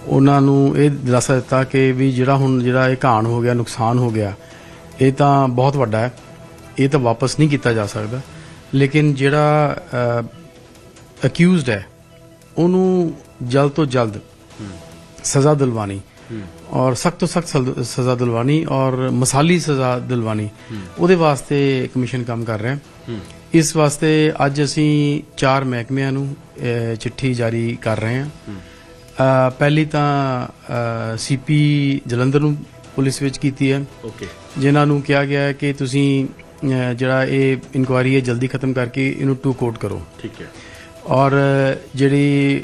ਉਹਨਾਂ ਨੂੰ ਇਹ ਦਿਲਾਸਾ ਦਿੱਤਾ ਕਿ ਵੀ ਜਿਹੜਾ ਹੁਣ ਜਿਹੜਾ ਇਹ ਘਾਣ ਹੋ ਗਿਆ, ਨੁਕਸਾਨ ਹੋ ਗਿਆ, ਇਹ ਤਾਂ ਬਹੁਤ ਵੱਡਾ ਹੈ। ਇਹ ਤਾਂ ਵਾਪਸ ਨਹੀਂ ਕੀਤਾ ਜਾ ਸਕਦਾ। ਲੇਕਿਨ ਜਿਹੜਾ ਅਕਿਊਜ਼ਡ ਹੈ, ਉਹਨੂੰ ਜਲਦ ਤੋਂ ਜਲਦ ਸਜ਼ਾ ਦਿਲਵਾਣੀ ਔਰ ਸਖਤ ਤੋਂ ਸਖਤ ਸਜ਼ਾ ਦਿਲਵਾਣੀ ਔਰ ਮਸਾਲੀ ਸਜ਼ਾ ਦਿਲਵਾਣੀ ਉਹਦੇ ਵਾਸਤੇ ਕਮਿਸ਼ਨ ਕੰਮ ਕਰ ਰਿਹਾ ਇਸ ਵਾਸਤੇ ਅੱਜ ਅਸੀਂ ਚਾਰ ਮਹਿਕਮਿਆਂ ਨੂੰ ਚਿੱਠੀ ਜਾਰੀ ਕਰ ਰਹੇ ਹਾਂ ਪਹਿਲੀ ਤਾਂ ਸੀਪੀ ਜਲੰਧਰ ਨੂੰ ਪੁਲਿਸ ਵਿੱਚ ਕੀਤੀ ਹੈ ਓਕੇ ਜਿਨ੍ਹਾਂ ਨੂੰ ਕਿਹਾ ਗਿਆ ਹੈ ਕਿ ਤੁਸੀਂ ਜਿਹੜਾ ਇਹ ਇਨਕੁਆਇਰੀ ਹੈ ਜਲਦੀ ਖਤਮ ਕਰਕੇ ਇਹਨੂੰ ਟੂ ਕੋਟ ਕਰੋ ਠੀਕ ਹੈ ਔਰ ਜਿਹੜੀ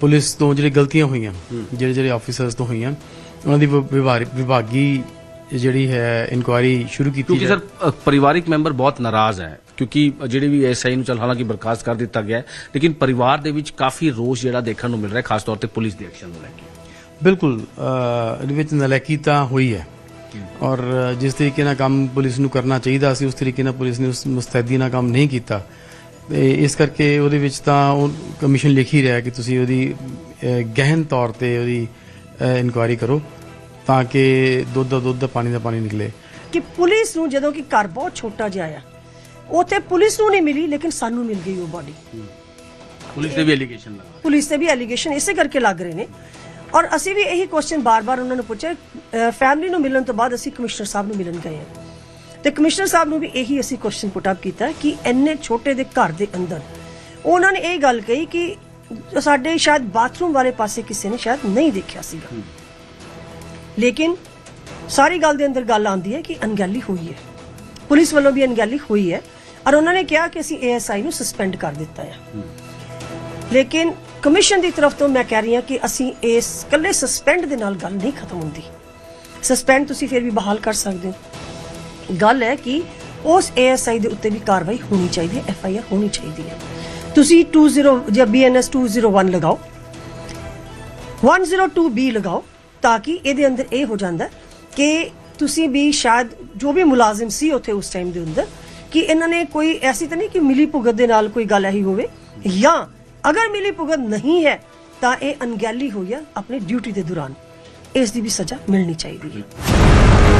ਪੁਲਿਸ ਤੋਂ ਜਿਹੜੀ ਗਲਤੀਆਂ ਹੋਈਆਂ ਜਿਹੜੇ ਜਿਹੜੇ ਆਫੀਸਰਸ ਤੋਂ ਹੋਈਆਂ ਉਹਨਾਂ ਦੀ ਵਿਭਾਗੀ ਜਿਹੜੀ ਹੈ ਇਨਕੁਆਇਰੀ ਸ਼ੁਰੂ ਕੀਤੀ ਕਿਉਂਕਿ। ਸਰ ਪਰਿਵਾਰਿਕ ਮੈਂਬਰ ਬਹੁਤ ਨਾਰਾਜ਼ ਹੈ ਕਿਉਂਕਿ ਜਿਹੜੇ ਵੀ ਐਸਆਈ ਨੂੰ ਚਲ ਹਾਲਾਂਕਿ ਬਰਖਾਸਤ ਕਰ ਦਿੱਤਾ ਗਿਆ ਲੇਕਿਨ ਪਰਿਵਾਰ ਦੇ ਵਿੱਚ ਕਾਫੀ ਰੋਸ ਜਿਹੜਾ ਦੇਖਣ ਨੂੰ ਮਿਲ ਰਿਹਾ ਖਾਸ ਤੌਰ ਤੇ ਪੁਲਿਸ ਦੇ ਐਕਸ਼ਨ ਨੂੰ ਲੈ ਕੇ। ਬਿਲਕੁਲ ਇਹਦੇ ਵਿੱਚ ਨਲਾਇਕੀ ਤਾਂ ਹੋਈ ਹੈ। ਔਰ ਜਿਸ ਤਰੀਕੇ ਨਾਲ ਕੰਮ ਪੁਲਿਸ ਨੂੰ ਕਰਨਾ ਚਾਹੀਦਾ ਸੀ ਉਸ ਤਰੀਕੇ ਨਾਲ ਪੁਲਿਸ ਨੇ ਉਸ ਮੁਸਤੈਦੀ ਨਾਲ ਕੰਮ ਨਹੀਂ ਕੀਤਾ। ਤੇ ਇਸ ਕਰਕੇ ਉਹਦੇ ਵਿੱਚ ਤਾਂ ਉਹ ਕਮਿਸ਼ਨ ਲਿਖ ਹੀ ਰਿਹਾ ਕਿ ਤੁਸੀਂ ਉਹਦੀ ਅਹ, ਗਹਿਨ ਤੌਰ ਤੇ ਉਹਦੀ ਇਨਕੁਆਇਰੀ ਕਰੋ ਤਾਂ ਕਿ ਦੁੱਧ ਦਾ ਦੁੱਧ ਦਾ ਪਾਣੀ ਦਾ ਪਾਣੀ ਨਿਕਲੇ। ਕਿ ਪੁਲਿਸ ਨੂੰ ਜਦੋਂ ਕਿ ਘਰ ਬਹੁਤ ਛੋਟਾ ਜਿਹਾ ਆ ਉੱਥੇ ਪੁਲਿਸ ਨੂੰ ਨਹੀਂ ਮਿਲੀ ਲੇਕਿਨ ਸਾਨੂੰ ਮਿਲ ਗਈ ਉਹ ਬਾਡੀ ਪੁਲਿਸ ਦੇ ਵੀ ਐਲੀਗੇਸ਼ਨ ਲਗਾ ਪੁਲਿਸ ਤੇ ਵੀ ਐਲੀਗੇਸ਼ਨ ਇਸੇ ਕਰਕੇ ਲੱਗ ਰਹੇ ਨੇ। ਔਰ ਅਸੀਂ ਵੀ ਇਹੀ ਕੁਐਸਚਨ ਬਾਰ-ਬਾਰ ਉਹਨਾਂ ਨੂੰ ਪੁੱਛਿਆ ਫੈਮਿਲੀ ਨੂੰ ਮਿਲਣ ਤੋਂ ਬਾਅਦ ਅਸੀਂ ਕਮਿਸ਼ਨਰ ਸਾਹਿਬ ਨੂੰ ਮਿਲਣ ਗਏ ਹਾਂ। ਤੇ ਕਮਿਸ਼ਨਰ ਸਾਹਿਬ ਨੂੰ ਵੀ ਇਹੀ ਅਸੀਂ ਕੁਐਸਚਨ ਪੁੱਟ ਅਪ ਕੀਤਾ ਕਿ ਇੰਨੇ ਛੋਟੇ ਦੇ ਘਰ ਦੇ ਅੰਦਰ ਉਹਨਾਂ ਨੇ ਇਹ ਗੱਲ ਕਹੀ ਕਿ ਸਾਡੇ ਸ਼ਾਇਦ ਬਾਥਰੂਮ ਵਾਲੇ ਪਾਸੇ ਕਿਸੇ ਨੇ ਸ਼ਾਇਦ ਨਹੀਂ ਦੇਖਿਆ ਸੀਗਾ। ਲੇਕਿਨ ਸਾਰੀ ਗੱਲ ਦੇ ਅੰਦਰ ਗੱਲ ਆਉਂਦੀ ਹੈ ਕਿ ਅਣਗਹਿਲੀ ਹੋਈ ਹੈ। ਪੁਲਿਸ ਵੱਲੋਂ ਵੀ ਅਣਗਹਿਲੀ ਹੋਈ ਹੈ ਔਰ ਉਹਨਾਂ ਨੇ ਕਿਹਾ ਕਿ ਅਸੀਂ ਏਐਸਆਈ ਨੂੰ ਸਸਪੈਂਡ ਕਰ ਦਿੱਤਾ ਹੈ। ਲੇਕਿਨ ਕਮਿਸ਼ਨ ਦੀ ਤਰਫ ਤੋਂ ਮੈਂ ਕਹਿ ਰਹੀ ਹਾਂ ਕਿ ਅਸੀਂ ਇਸ ਕੱਲੇ ਸਸਪੈਂਡ ਦੇ ਨਾਲ ਗੱਲ ਨਹੀਂ ਖਤਮ ਹੁੰਦੀ। ਸਸਪੈਂਡ ਤੁਸੀਂ ਫਿਰ ਵੀ ਬਹਾਲ ਕਰ ਸਕਦੇ ਹੋ। ਗੱਲ ਹੈ ਕਿ ਉਸ ਏਐਸਆਈ ਦੇ ਉੱਤੇ ਵੀ ਕਾਰਵਾਈ ਹੋਣੀ ਚਾਹੀਦੀ ਹੈ ਐਫਆਈਆਰ ਹੋਣੀ ਚਾਹੀਦੀ ਹੈ। ਤੁਸੀਂ 20 ਜਾਂ ਬੀਐਨਐਸ 201 ਲਗਾਓ 102B ਲਗਾਓ, ਤਾਂ ਕਿ ਇਹਦੇ ਅੰਦਰ ਇਹ ਹੋ ਜਾਂਦਾ ਕਿ ਤੁਸੀਂ ਵੀ ਸ਼ਾਇਦ ਜੋ ਵੀ ਮੁਲਾਜ਼ਮ ਸੀ ਉੱਥੇ ਉਸ ਟਾਈਮ ਦੇ ਅੰਦਰ, ਕਿ ਇਹਨਾਂ ਨੇ ਕੋਈ ਐਸੀ ਤਾਂ ਨਹੀਂ ਕਿ ਮਿਲੀ ਭੁਗਤ ਦੇ ਨਾਲ ਕੋਈ ਗੱਲ ਇਹੀ ਹੋਵੇ, ਜਾਂ ਅਗਰ ਮਿਲੀ ਭੁਗਤ ਨਹੀਂ ਹੈ, ਤਾਂ ਇਹ ਅਣਗਹਿਲੀ ਹੋਈ ਹੈ ਆਪਣੀ ਡਿਊਟੀ ਦੇ ਦੌਰਾਨ। ਇਸ ਦੀ ਵੀ ਸਜ਼ਾ ਮਿਲਣੀ ਚਾਹੀਦੀ ਹੈ।